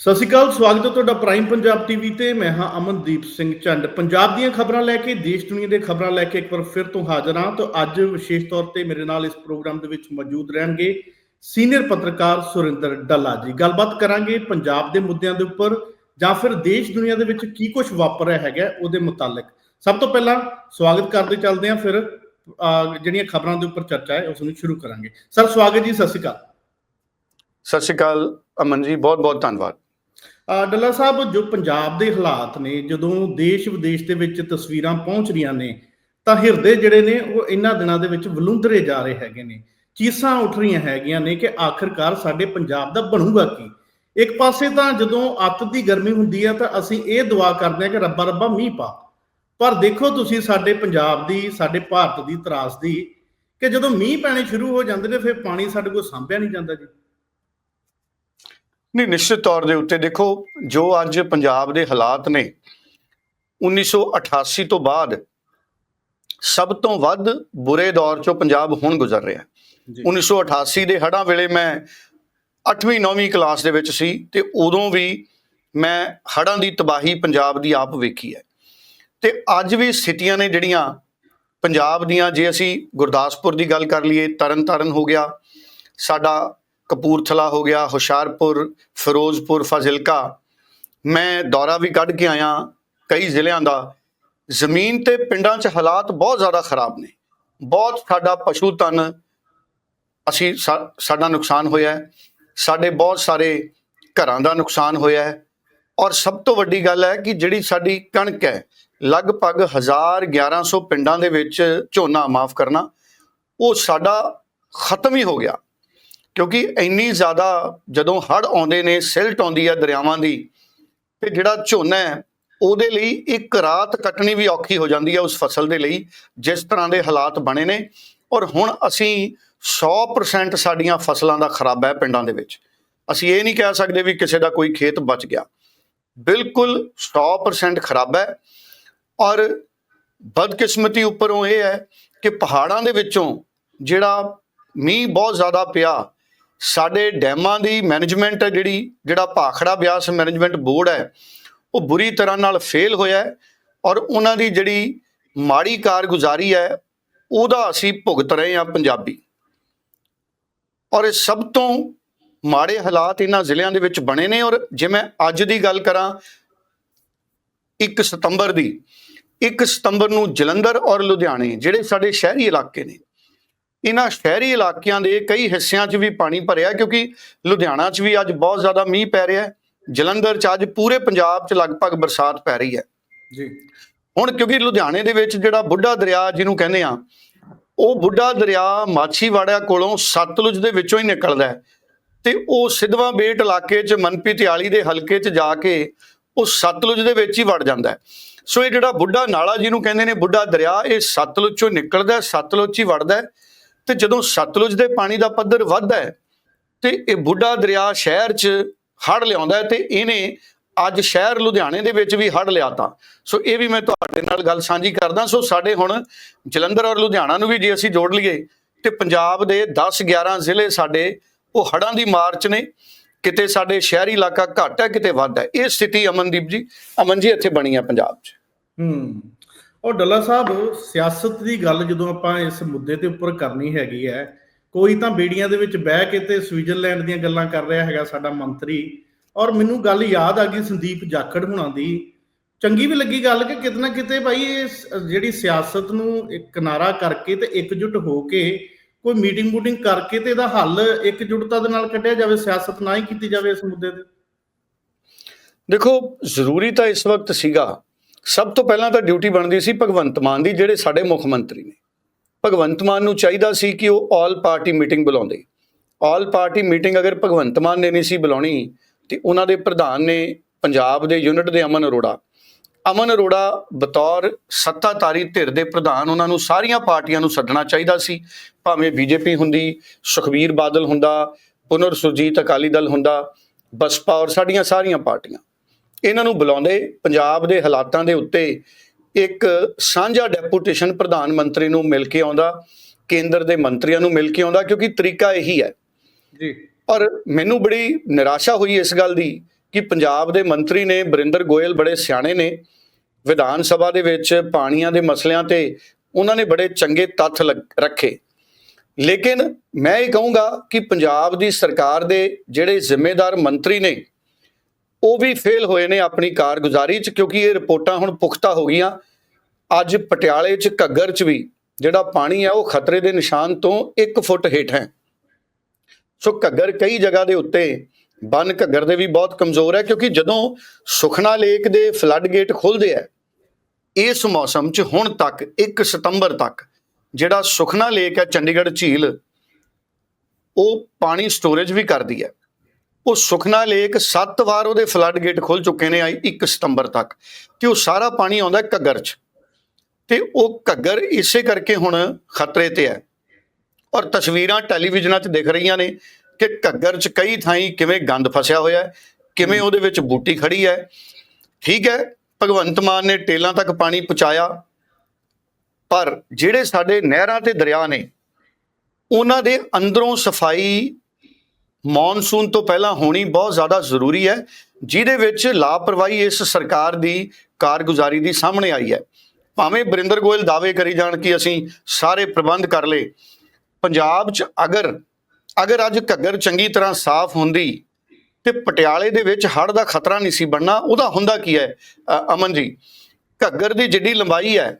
ਸਤਿ ਸ਼੍ਰੀ ਅਕਾਲ, ਸਵਾਗਤ ਹੈ ਤੁਹਾਡਾ ਪ੍ਰਾਈਮ ਪੰਜਾਬ ਟੀਵੀ ਤੇ। ਮੈਂ ਹਾਂ ਅਮਨਦੀਪ ਸਿੰਘ ਚੰਡ ਪੰਜਾਬ ਦੀਆਂ ਖਬਰਾਂ ਲੈ ਕੇ, ਦੇਸ਼ ਦੁਨੀਆ ਦੇ ਖਬਰਾਂ ਲੈ ਕੇ ਇੱਕ ਵਾਰ ਫਿਰ ਤੋਂ ਹਾਜ਼ਰ ਹਾਂ। ਤਾਂ ਅੱਜ ਵਿਸ਼ੇਸ਼ ਤੌਰ ਤੇ ਮੇਰੇ ਨਾਲ ਇਸ ਪ੍ਰੋਗਰਾਮ ਦੇ ਵਿੱਚ ਮੌਜੂਦ ਰਹਿਣਗੇ ਸੀਨੀਅਰ ਪੱਤਰਕਾਰ ਸੁਰਿੰਦਰ ਡੱਲਾ ਜੀ। ਗੱਲਬਾਤ ਕਰਾਂਗੇ ਪੰਜਾਬ ਦੇ ਮੁੱਦਿਆਂ ਦੇ ਉੱਪਰ ਜਾਂ ਫਿਰ ਦੇਸ਼ ਦੁਨੀਆ ਦੇ ਵਿੱਚ ਕੀ ਕੁਝ ਵਾਪਰ ਰਿਹਾ ਹੈਗਾ ਉਹਦੇ ਮੁਤਾਲਕ। ਸਭ ਤੋਂ ਪਹਿਲਾਂ ਸਵਾਗਤ ਕਰਦੇ ਚੱਲਦੇ ਹਾਂ, ਫਿਰ ਜਿਹੜੀਆਂ ਖਬਰਾਂ ਦੇ ਉੱਪਰ ਚਰਚਾ ਹੈ, ਉਸ ਨੂੰ ਸ਼ੁਰੂ ਕਰਾਂਗੇ। ਸਰ, ਸਵਾਗਤ ਜੀ, ਸਤਿ ਸ਼੍ਰੀ ਅਕਾਲ। ਸਤਿ ਸ਼੍ਰੀ ਅਕਾਲ ਅਮਨ ਜੀ ਬਹੁਤ ਬਹੁਤ ਧੰਨਵਾਦ। ਡੱਲਾ ਸਾਹਿਬ, ਜੋ ਪੰਜਾਬ ਦੇ ਹਾਲਾਤ ਨੇ, ਜਦੋਂ ਦੇਸ਼ ਵਿਦੇਸ਼ ਦੇ ਵਿੱਚ ਤਸਵੀਰਾਂ ਪਹੁੰਚ ਰਹੀਆਂ ਨੇ, ਤਾਂ ਹਿਰਦੇ ਜਿਹੜੇ ਨੇ, ਉਹ ਇਹਨਾਂ ਦਿਨਾਂ ਦੇ ਵਿੱਚ ਵਲੂੰਦਰੇ ਜਾ ਰਹੇ ਹੈਗੇ ਨੇ। ਚੀਸਾਂ ਉੱਠ ਰਹੀਆਂ ਹੈਗੀਆਂ ਨੇ ਕਿ ਆਖਰਕਾਰ ਸਾਡੇ ਪੰਜਾਬ ਦਾ ਬਣੂਗਾ ਕੀ? ਇੱਕ ਪਾਸੇ ਤਾਂ ਜਦੋਂ ਅੱਤ ਦੀ ਗਰਮੀ ਹੁੰਦੀ ਆ, ਤਾਂ ਅਸੀਂ ਇਹ ਦੁਆ ਕਰਦੇ ਆ ਕਿ ਰੱਬਾ ਰੱਬਾ ਮੀਂਹ ਪਾ। ਪਰ ਦੇਖੋ ਤੁਸੀਂ ਸਾਡੇ ਪੰਜਾਬ ਦੀ, ਸਾਡੇ ਭਾਰਤ ਦੀ ਤਰਾਸ ਦੀ, ਕਿ ਜਦੋਂ ਮੀਂਹ ਪੈਣੇ ਸ਼ੁਰੂ ਹੋ ਜਾਂਦੇ ਨੇ, ਫਿਰ ਪਾਣੀ ਸਾਡੇ ਕੋਲ ਸਾਂਭਿਆ ਨਹੀਂ ਜਾਂਦਾ ਜੀ। ਨਹੀਂ ਨਿਸ਼ਚਿਤ ਤੌਰ ਦੇ ਉੱਤੇ ਦੇਖੋ ਜੋ ਅੱਜ ਪੰਜਾਬ ਦੇ ਹਾਲਾਤ ਨੇ 1988 ਤੋਂ ਬਾਅਦ ਸਭ ਤੋਂ ਵੱਧ ਬੁਰੇ ਦੌਰ ਚੋਂ ਪੰਜਾਬ ਹੁਣ ਗੁਜ਼ਰ ਰਿਹਾ ਹੈ। ਜੀ। 1988 ਦੇ ਹੜ੍ਹਾਂ ਵੇਲੇ ਮੈਂ 8ਵੀਂ 9ਵੀਂ ਕਲਾਸ ਦੇ ਵਿੱਚ ਸੀ ਤੇ ਉਦੋਂ ਵੀ ਮੈਂ ਹੜ੍ਹਾਂ ਦੀ ਤਬਾਹੀ ਪੰਜਾਬ ਦੀ ਆਪ ਵੇਖੀ ਹੈ। ਤੇ ਅੱਜ ਵੀ ਸਥਿਤੀਆਂ ਨੇ ਜਿਹੜੀਆਂ ਪੰਜਾਬ ਦੀਆਂ ਜੇ ਅਸੀਂ ਗੁਰਦਾਸਪੁਰ ਦੀ ਗੱਲ ਕਰ ਲਈਏ ਤਰਨਤਾਰਨ ਹੋ ਗਿਆ ਸਾਡਾ ਕਪੂਰਥਲਾ ਹੋ ਗਿਆ, ਹੁਸ਼ਿਆਰਪੁਰ, ਫਿਰੋਜ਼ਪੁਰ, ਫਾਜ਼ਿਲਕਾ। ਮੈਂ ਦੌਰਾ ਵੀ ਕੱਢ ਕੇ ਆਇਆ ਕਈ ਜ਼ਿਲ੍ਹਿਆਂ ਦਾ। ਜ਼ਮੀਨ ਤੇ ਪਿੰਡਾਂ 'ਚ ਹਾਲਾਤ ਬਹੁਤ ਜ਼ਿਆਦਾ ਖਰਾਬ ਨੇ। ਬਹੁਤ ਸਾਡਾ ਪਸ਼ੂ ਧਨ ਅਸੀਂ ਸਾ- ਸਾਡਾ ਨੁਕਸਾਨ ਹੋਇਆ ਹੈ। ਸਾਡੇ ਬਹੁਤ ਸਾਰੇ ਘਰਾਂ ਦਾ ਨੁਕਸਾਨ ਹੋਇਆ ਹੈ। ਔਰ ਸਭ ਤੋਂ ਵੱਡੀ ਗੱਲ ਹੈ ਕਿ ਜਿਹੜੀ ਸਾਡੀ ਕਣਕ ਹੈ, ਲਗਭਗ 1000 1100 ਪਿੰਡਾਂ ਦੇ ਵਿੱਚ ਝੋਨਾ ਮਾਫ ਕਰਨਾ, ਉਹ ਸਾਡਾ ਖਤਮ ਹੀ ਹੋ ਗਿਆ। ਕਿਉਂਕਿ ਇੰਨੀ ਜ਼ਿਆਦਾ ਜਦੋਂ ਹੜ੍ਹ ਆਉਂਦੇ ਨੇ, ਸਿਲਟ ਆਉਂਦੀ ਹੈ ਦਰਿਆਵਾਂ ਦੀ, ਤੇ ਜਿਹੜਾ ਝੋਨਾ ਹੈ, ਉਹਦੇ ਲਈ ਇੱਕ ਰਾਤ ਕੱਟਣੀ ਵੀ ਔਖੀ ਹੋ ਜਾਂਦੀ ਹੈ ਉਸ ਫਸਲ ਦੇ ਲਈ, ਜਿਸ ਤਰ੍ਹਾਂ ਦੇ ਹਾਲਾਤ ਬਣੇ ਨੇ। ਔਰ ਹੁਣ ਅਸੀਂ 100% ਸਾਡੀਆਂ ਫਸਲਾਂ ਦਾ ਖਰਾਬਾ ਹੈ ਪਿੰਡਾਂ ਦੇ ਵਿੱਚ। ਅਸੀਂ ਇਹ ਨਹੀਂ ਕਹਿ ਸਕਦੇ ਵੀ ਕਿਸੇ ਦਾ ਕੋਈ ਖੇਤ ਬਚ ਗਿਆ। ਬਿਲਕੁਲ 100% ਖਰਾਬਾ ਹੈ। ਔਰ ਬਦਕਿਸਮਤੀ ਉੱਪਰੋਂ ਇਹ ਹੈ ਕਿ ਪਹਾੜਾਂ ਦੇ ਵਿੱਚੋਂ ਜਿਹੜਾ ਮੀਂਹ ਬਹੁਤ ਜ਼ਿਆਦਾ ਪਿਆ ਸਾਡੇ ਡੈਮਾਂ ਦੀ ਮੈਨੇਜਮੈਂਟ ਹੈ ਜਿਹੜੀ, ਜਿਹੜਾ ਭਾਖੜਾ ਬਿਆਸ ਮੈਨੇਜਮੈਂਟ ਬੋਰਡ ਹੈ, ਉਹ ਬੁਰੀ ਤਰ੍ਹਾਂ ਨਾਲ ਫੇਲ ਹੋਇਆ ਹੈ ਔਰ ਉਹਨਾਂ ਦੀ ਜਿਹੜੀ ਮਾੜੀ ਕਾਰਗੁਜ਼ਾਰੀ ਹੈ, ਉਹਦਾ ਅਸੀਂ ਭੁਗਤ ਰਹੇ ਹਾਂ ਪੰਜਾਬੀ। ਔਰ ਇਹ ਸਭ ਤੋਂ ਮਾੜੇ ਹਾਲਾਤ ਇਹਨਾਂ ਜ਼ਿਲ੍ਹਿਆਂ ਦੇ ਵਿੱਚ ਬਣੇ ਨੇ ਔਰ ਜਿਵੇਂ ਅੱਜ ਦੀ ਗੱਲ ਕਰਾਂ 1 ਸਤੰਬਰ ਦੀ 1 ਸਤੰਬਰ ਨੂੰ ਜਲੰਧਰ ਔਰ ਲੁਧਿਆਣੇ, ਜਿਹੜੇ ਸਾਡੇ ਸ਼ਹਿਰੀ ਇਲਾਕੇ ਨੇ ਇਹਨਾਂ ਸ਼ਹਿਰੀ ਇਲਾਕਿਆਂ ਦੇ ਕਈ ਹਿੱਸਿਆਂ 'ਚ ਵੀ ਪਾਣੀ ਭਰਿਆ ਕਿਉਂਕਿ ਲੁਧਿਆਣਾ 'ਚ ਵੀ ਅੱਜ ਬਹੁਤ ਜ਼ਿਆਦਾ ਮੀਂਹ ਪੈ ਰਿਹਾ ਹੈ। ਜਲੰਧਰ 'ਚ ਅੱਜ ਪੂਰੇ ਪੰਜਾਬ 'ਚ ਲਗਭਗ ਬਰਸਾਤ ਪੈ ਰਹੀ ਹੈ। ਜੀ। ਹੁਣ ਕਿਉਂਕਿ ਲੁਧਿਆਣੇ ਦੇ ਵਿੱਚ ਜਿਹੜਾ ਬੁੱਢਾ ਦਰਿਆ ਜਿਹਨੂੰ ਕਹਿੰਦੇ ਆ ਉਹ ਬੁੱਢਾ ਦਰਿਆ ਮਾਛੀਵਾੜਾ ਕੋਲੋਂ ਸਤਲੁਜ ਦੇ ਵਿੱਚੋਂ ਹੀ ਨਿਕਲਦਾ ਹੈ ਤੇ ਉਹ ਸਿੱਧਵਾਂ ਬੇਟ ਇਲਾਕੇ 'ਚ ਮਨਪੀਤਿਆਲੀ ਦੇ ਹਲਕੇ 'ਚ ਜਾ ਕੇ ਉਹ ਸਤਲੁਜ ਦੇ ਵਿੱਚ ਹੀ ਵੜ ਜਾਂਦਾ ਹੈ। ਸੋ ਇਹ ਜਿਹੜਾ ਬੁੱਢਾ ਨਾਲਾ ਜਿਹਨੂੰ ਕਹਿੰਦੇ ਨੇ ਬੁੱਢਾ ਦਰਿਆ ਇਹ ਸਤਲੁਜ 'ਚੋਂ ਨਿਕਲਦਾ ਸਤਲੁਜ 'ਚ ਹੀ ਵੜਦਾ ਹੈ ਤੇ ਜਦੋਂ ਸਤਲੁਜ ਦੇ ਪਾਣੀ ਦਾ ਪੱਧਰ ਵੱਧਦਾ ਹੈ, ਤੇ ਇਹ ਬੁੱਢਾ ਦਰਿਆ ਸ਼ਹਿਰ 'ਚ ਹੜ ਲਿਆਉਂਦਾ ਹੈ ਤੇ ਇਹਨੇ ਅੱਜ ਸ਼ਹਿਰ ਲੁਧਿਆਣੇ ਦੇ ਵਿੱਚ ਵੀ ਹੜ ਲਿਆਤਾ ਸੋ ਇਹ ਵੀ ਮੈਂ ਤੁਹਾਡੇ ਨਾਲ ਗੱਲ ਸਾਂਝੀ ਕਰਦਾ, ਸੋ ਸਾਡੇ ਹੁਣ ਜਲੰਧਰ ਔਰ ਲੁਧਿਆਣਾ ਨੂੰ ਵੀ ਜੇ ਅਸੀਂ ਜੋੜ ਲਈਏ, ਤੇ ਪੰਜਾਬ ਦੇ 10 11 ਜ਼ਿਲ੍ਹੇ ਸਾਡੇ ਉਹ ਹੜਾਂ ਦੀ ਮਾਰ 'ਚ ਨੇ, ਕਿਤੇ ਸਾਡੇ ਸ਼ਹਿਰੀ ਇਲਾਕਾ ਘੱਟ ਹੈ, ਕਿਤੇ ਵੱਧ ਹੈ। ਇਹ ਸਥਿਤੀ ਅਮਨਦੀਪ ਜੀ, ਅਮਨ ਜੀ ਇੱਥੇ ਬਣੀ ਹੈ ਪੰਜਾਬ 'ਚ। ਹੂੰ। ਉਹ ਡੱਲਾ ਸਾਹਿਬ, ਸਿਆਸਤ ਦੀ ਗੱਲ ਜਦੋਂ ਆਪਾਂ ਇਸ ਮੁੱਦੇ ਤੇ ਉੱਪਰ ਕਰਨੀ ਹੈਗੀ ਹੈ, ਕੋਈ ਤਾਂ ਬੇੜੀਆਂ ਦੇ ਵਿੱਚ ਬਹਿ ਕੇ ਤੇ ਸਵਿਟਜ਼ਰਲੈਂਡ ਦੀਆਂ ਗੱਲਾਂ ਕਰ ਰਿਹਾ ਹੈਗਾ ਸਾਡਾ ਮੰਤਰੀ। ਔਰ ਮੈਨੂੰ ਗੱਲ ਯਾਦ ਆ ਗਈ ਸੰਦੀਪ ਜਾਖੜ ਹੁਣਾਂ ਦੀ। ਚੰਗੀ ਵੀ ਲੱਗੀ ਗੱਲ ਕਿ ਕਿਤੇ ਨਾ ਕਿਤੇ ਭਾਈ ਇਹ ਜਿਹੜੀ ਸਿਆਸਤ ਨੂੰ ਇੱਕ ਕਿਨਾਰਾ ਕਰਕੇ ਤੇ ਇਕਜੁੱਟ ਹੋ ਕੇ ਕੋਈ ਮੀਟਿੰਗ ਮੂਟਿੰਗ ਕਰਕੇ ਤੇ ਇਹਦਾ ਹੱਲ ਇਕਜੁੱਟਤਾ ਦੇ ਨਾਲ ਕੱਢਿਆ ਜਾਵੇ, ਸਿਆਸਤ ਨਾ ਹੀ ਕੀਤੀ ਜਾਵੇ ਇਸ ਮੁੱਦੇ ਤੇ। ਦੇਖੋ, ਜ਼ਰੂਰੀ ਤਾਂ ਇਸ ਵਕਤ ਸੀਗਾ। ਸਭ ਤੋਂ ਪਹਿਲਾਂ ਤਾਂ ਡਿਊਟੀ ਬਣਦੀ ਸੀ ਭਗਵੰਤ ਮਾਨ ਦੀ, ਜਿਹੜੇ ਸਾਡੇ ਮੁੱਖ ਮੰਤਰੀ ਨੇ। ਭਗਵੰਤ ਮਾਨ ਨੂੰ ਚਾਹੀਦਾ ਸੀ ਕਿ ਉਹ ਆਲ ਪਾਰਟੀ ਮੀਟਿੰਗ ਬੁਲਾਉਂਦੇ। ਆਲ ਪਾਰਟੀ ਮੀਟਿੰਗ ਅਗਰ ਭਗਵੰਤ ਮਾਨ ਨੇ ਨਹੀਂ ਸੀ ਬੁਲਾਉਣੀ, ਤੇ ਉਹਨਾਂ ਦੇ ਪ੍ਰਧਾਨ ਨੇ ਪੰਜਾਬ ਦੇ ਯੂਨਿਟ ਦੇ ਅਮਨ ਅਰੋੜਾ। ਅਮਨ ਅਰੋੜਾ ਬਤੌਰ ਸੱਤਾਧਾਰੀ ਧਿਰ ਦੇ ਪ੍ਰਧਾਨ, ਉਹਨਾਂ ਨੂੰ ਸਾਰੀਆਂ ਪਾਰਟੀਆਂ ਨੂੰ ਸੱਦਣਾ ਚਾਹੀਦਾ ਸੀ। ਭਾਵੇਂ ਬੀਜੇਪੀ ਹੁੰਦੀ ਸੁਖਬੀਰ ਬਾਦਲ ਹੁੰਦਾ, ਪੁਨਰ ਸੁਰਜੀਤ ਅਕਾਲੀ ਦਲ ਹੁੰਦਾ, ਬਸਪਾ ਔਰ ਸਾਡੀਆਂ ਸਾਰੀਆਂ ਪਾਰਟੀਆਂ। ਇਹਨਾਂ ਨੂੰ ਬੁਲਾਉਂਦੇ ਪੰਜਾਬ ਦੇ ਹਾਲਾਤਾਂ ਦੇ ਉੱਤੇ ਇੱਕ ਸਾਂਝਾ ਡੈਪੂਟੇਸ਼ਨ ਪ੍ਰਧਾਨ ਮੰਤਰੀ ਨੂੰ ਮਿਲ ਕੇ ਆਉਂਦਾ ਕੇਂਦਰ ਦੇ ਮੰਤਰੀਆਂ ਨੂੰ ਮਿਲ ਕੇ ਆਉਂਦਾ ਕਿਉਂਕਿ ਤਰੀਕਾ ਇਹੀ ਹੈ। ਜੀ। ਔਰ ਮੈਨੂੰ ਬੜੀ ਨਿਰਾਸ਼ਾ ਹੋਈ ਇਸ ਗੱਲ ਦੀ ਕਿ ਪੰਜਾਬ ਦੇ ਮੰਤਰੀ ਨੇ ਬਰਿੰਦਰ ਗੋਇਲ ਬੜੇ ਸਿਆਣੇ ਨੇ ਵਿਧਾਨ ਸਭਾ ਦੇ ਵਿੱਚ ਪਾਣੀਆਂ ਦੇ ਮਸਲਿਆਂ ਤੇ ਉਹਨਾਂ ਨੇ ਬੜੇ ਚੰਗੇ ਤੱਥ ਰੱਖੇ। ਲੇਕਿਨ ਮੈਂ ਇਹ ਕਹੂੰਗਾ ਕਿ ਪੰਜਾਬ ਦੀ ਸਰਕਾਰ ਦੇ ਜਿਹੜੇ ਜ਼ਿੰਮੇਦਾਰ ਮੰਤਰੀ ਨੇ ਉਹ ਵੀ ਫੇਲ ਹੋਏ ਨੇ ਆਪਣੀ ਕਾਰਗੁਜ਼ਾਰੀ 'ਚ, ਕਿਉਂਕਿ ਇਹ ਰਿਪੋਰਟਾਂ ਹੁਣ ਪੁਖਤਾ ਹੋ ਗਈਆਂ। ਅੱਜ ਪਟਿਆਲੇ 'ਚ, ਘੱਗਰ 'ਚ ਵੀ ਜਿਹੜਾ ਪਾਣੀ ਹੈ ਉਹ ਖਤਰੇ ਦੇ ਨਿਸ਼ਾਨ ਤੋਂ 1 ਫੁੱਟ ਹੇਠ ਹੈ। ਸੋ ਘੱਗਰ ਕਈ ਜਗ੍ਹਾ ਦੇ ਉੱਤੇ, ਬੰਨ ਘੱਗਰ ਦੇ ਵੀ ਬਹੁਤ ਕਮਜ਼ੋਰ ਹੈ, ਕਿਉਂਕਿ ਜਦੋਂ ਸੁਖਨਾ ਲੇਕ ਦੇ ਫਲੱਡ ਗੇਟ ਖੁੱਲਦੇ ਆ, ਇਸ ਮੌਸਮ 'ਚ ਹੁਣ ਤੱਕ 1 ਸਤੰਬਰ ਤੱਕ ਜਿਹੜਾ ਸੁਖਨਾ ਲੇਕ ਹੈ, ਚੰਡੀਗੜ੍ਹ ਝੀਲ, ਉਹ ਪਾਣੀ ਸਟੋਰੇਜ ਵੀ ਕਰਦੀ ਹੈ। ਉਹ ਸੁਖਨਾ ਲੇਕ ਸੱਤ ਵਾਰ ਉਹਦੇ ਫਲੱਡ ਗੇਟ ਖੁੱਲ ਚੁੱਕੇ ਨੇ 1 ਸਤੰਬਰ ਤੱਕ ਤੇ ਉਹ ਸਾਰਾ ਪਾਣੀ ਆਉਂਦਾ ਘੱਗਰ 'ਚ। ਤੇ ਉਹ ਘੱਗਰ ਇਸੇ ਕਰਕੇ ਹੁਣ ਖਤਰੇ ਤੇ ਹੈ। ਔਰ ਤਸਵੀਰਾਂ ਟੈਲੀਵਿਜ਼ਨਾਂ 'ਚ ਦਿਖ ਰਹੀਆਂ ਨੇ ਕਿ ਘੱਗਰ 'ਚ ਕਈ ਥਾਈਂ ਕਿਵੇਂ ਗੰਦ ਫਸਿਆ ਹੋਇਆ ਹੈ, ਕਿਵੇਂ ਉਹਦੇ ਵਿੱਚ ਬੂਟੀ ਖੜੀ ਹੈ। ਠੀਕ ਹੈ, ਭਗਵੰਤ ਮਾਨ ਨੇ ਟੇਲਾਂ ਤੱਕ ਪਾਣੀ ਪਹੁੰਚਾਇਆ। ਪਰ ਜਿਹੜੇ ਸਾਡੇ ਨਹਿਰਾਂ ਤੇ ਦਰਿਆ ਨੇ, ਉਹਨਾਂ ਦੇ ਅੰਦਰੋਂ ਸਫ਼ਾਈ ਮੌਨਸੂਨ ਤੋਂ ਪਹਿਲਾਂ ਹੋਣੀ ਬਹੁਤ ਜ਼ਿਆਦਾ ਜ਼ਰੂਰੀ ਹੈ, ਜਿਹਦੇ ਵਿੱਚ ਲਾਪਰਵਾਹੀ ਇਸ ਸਰਕਾਰ ਦੀ ਕਾਰਗੁਜ਼ਾਰੀ ਦੀ ਸਾਹਮਣੇ ਆਈ ਹੈ। ਭਾਵੇਂ ਬਰਿੰਦਰ ਗੋਇਲ ਦਾਅਵੇ ਕਰੀ ਜਾਣ ਕਿ ਅਸੀਂ ਸਾਰੇ ਪ੍ਰਬੰਧ ਕਰ ਲਏ, ਪੰਜਾਬ 'ਚ ਅਗਰ ਅਗਰ ਅੱਜ ਘੱਗਰ ਚੰਗੀ ਤਰ੍ਹਾਂ ਸਾਫ਼ ਹੁੰਦੀ ਤੇ ਪਟਿਆਲੇ ਦੇ ਵਿੱਚ ਹੜ੍ਹ ਦਾ ਖਤਰਾ ਨਹੀਂ ਸੀ ਬਣਨਾ, ਉਹਦਾ ਹੁੰਦਾ ਕੀ ਹੈ? ਅਮਨ ਜੀ, ਘੱਗਰ ਦੀ ਜਿੱਡੀ ਲੰਬਾਈ ਹੈ,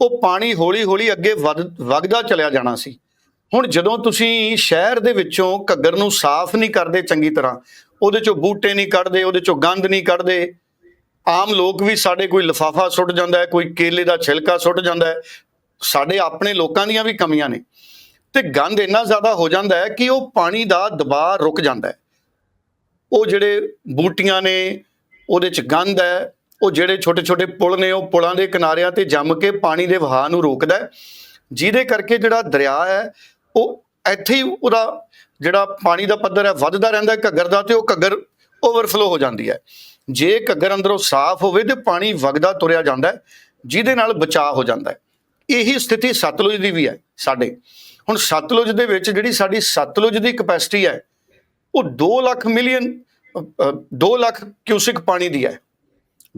ਉਹ ਪਾਣੀ ਹੌਲੀ-ਹੌਲੀ ਅੱਗੇ ਵਧ- ਵਗਦਾ ਚਲਿਆ ਜਾਣਾ ਸੀ। ਹੁਣ ਜਦੋਂ ਤੁਸੀਂ ਸ਼ਹਿਰ ਦੇ ਵਿੱਚੋਂ ਘੱਗਰ ਨੂੰ ਸਾਫ਼ ਨਹੀਂ ਕਰਦੇ ਚੰਗੀ ਤਰ੍ਹਾਂ, ਉਹਦੇ ਚੋਂ ਬੂਟੇ ਨਹੀਂ ਕੱਢਦੇ, ਉਹਦੇ ਚੋਂ ਗੰਦ ਨਹੀਂ ਕੱਢਦੇ, ਆਮ ਲੋਕ ਵੀ ਸਾਡੇ ਕੋਈ ਲਿਫਾਫਾ ਸੁੱਟ ਜਾਂਦਾ ਹੈ, ਕੋਈ ਕੇਲੇ ਦਾ ਛਿਲਕਾ ਸੁੱਟ ਜਾਂਦਾ ਹੈ, ਸਾਡੇ ਆਪਣੇ ਲੋਕਾਂ ਦੀਆਂ ਵੀ ਕਮੀਆਂ ਨੇ। ਤੇ ਗੰਦ ਇੰਨਾ ਜ਼ਿਆਦਾ ਹੋ ਜਾਂਦਾ ਹੈ ਕਿ ਉਹ ਪਾਣੀ ਦਾ ਦਬਾਅ ਰੁਕ ਜਾਂਦਾ ਹੈ। ਉਹ ਜਿਹੜੇ ਬੂਟੀਆਂ ਨੇ, ਉਹਦੇ ਚ ਗੰਦ ਹੈ, ਉਹ ਜਿਹੜੇ ਛੋਟੇ ਛੋਟੇ ਪੁਲ ਨੇ, ਉਹ ਪੁਲਾਂ ਦੇ ਕਿਨਾਰਿਆਂ ਤੇ ਜੰਮ ਕੇ ਪਾਣੀ ਦੇ ਵਹਾਅ ਨੂੰ ਰੋਕਦਾ ਜਿਹਦੇ ਕਰਕੇ ਜਿਹੜਾ ਦਰਿਆ ਹੈ ਉਹ ਇੱਥੇ ਹੀ ਉਹਦਾ ਜਿਹੜਾ ਪਾਣੀ ਦਾ ਪੱਧਰ ਹੈ, ਵੱਧਦਾ ਰਹਿੰਦਾ ਹੈ, ਘੱਗਰ ਦਾ, ਤੇ ਉਹ ਘੱਗਰ ਓਵਰਫਲੋ ਹੋ ਜਾਂਦੀ ਹੈ। ਜੇ ਘੱਗਰ ਅੰਦਰੋਂ ਸਾਫ਼ ਹੋਵੇ ਤੇ ਪਾਣੀ ਵਗਦਾ ਤੁਰਿਆ ਜਾਂਦਾ ਹੈ, ਜਿਹਦੇ ਨਾਲ ਬਚਾਅ ਹੋ ਜਾਂਦਾ ਹੈ। ਇਹੀ ਸਥਿਤੀ ਸਤਲੁਜ ਦੀ ਵੀ ਹੈ, ਸਾਡੇ। ਹੁਣ ਸਤਲੁਜ ਦੇ ਵਿੱਚ ਜਿਹੜੀ ਸਾਡੀ ਸਤਲੁਜ ਦੀ ਕਪੈਸਿਟੀ ਹੈ, ਉਹ 2 ਲੱਖ ਮਿਲੀਅਨ 2 ਲੱਖ ਕਿਊਸਿਕ ਪਾਣੀ ਦੀ ਹੈ।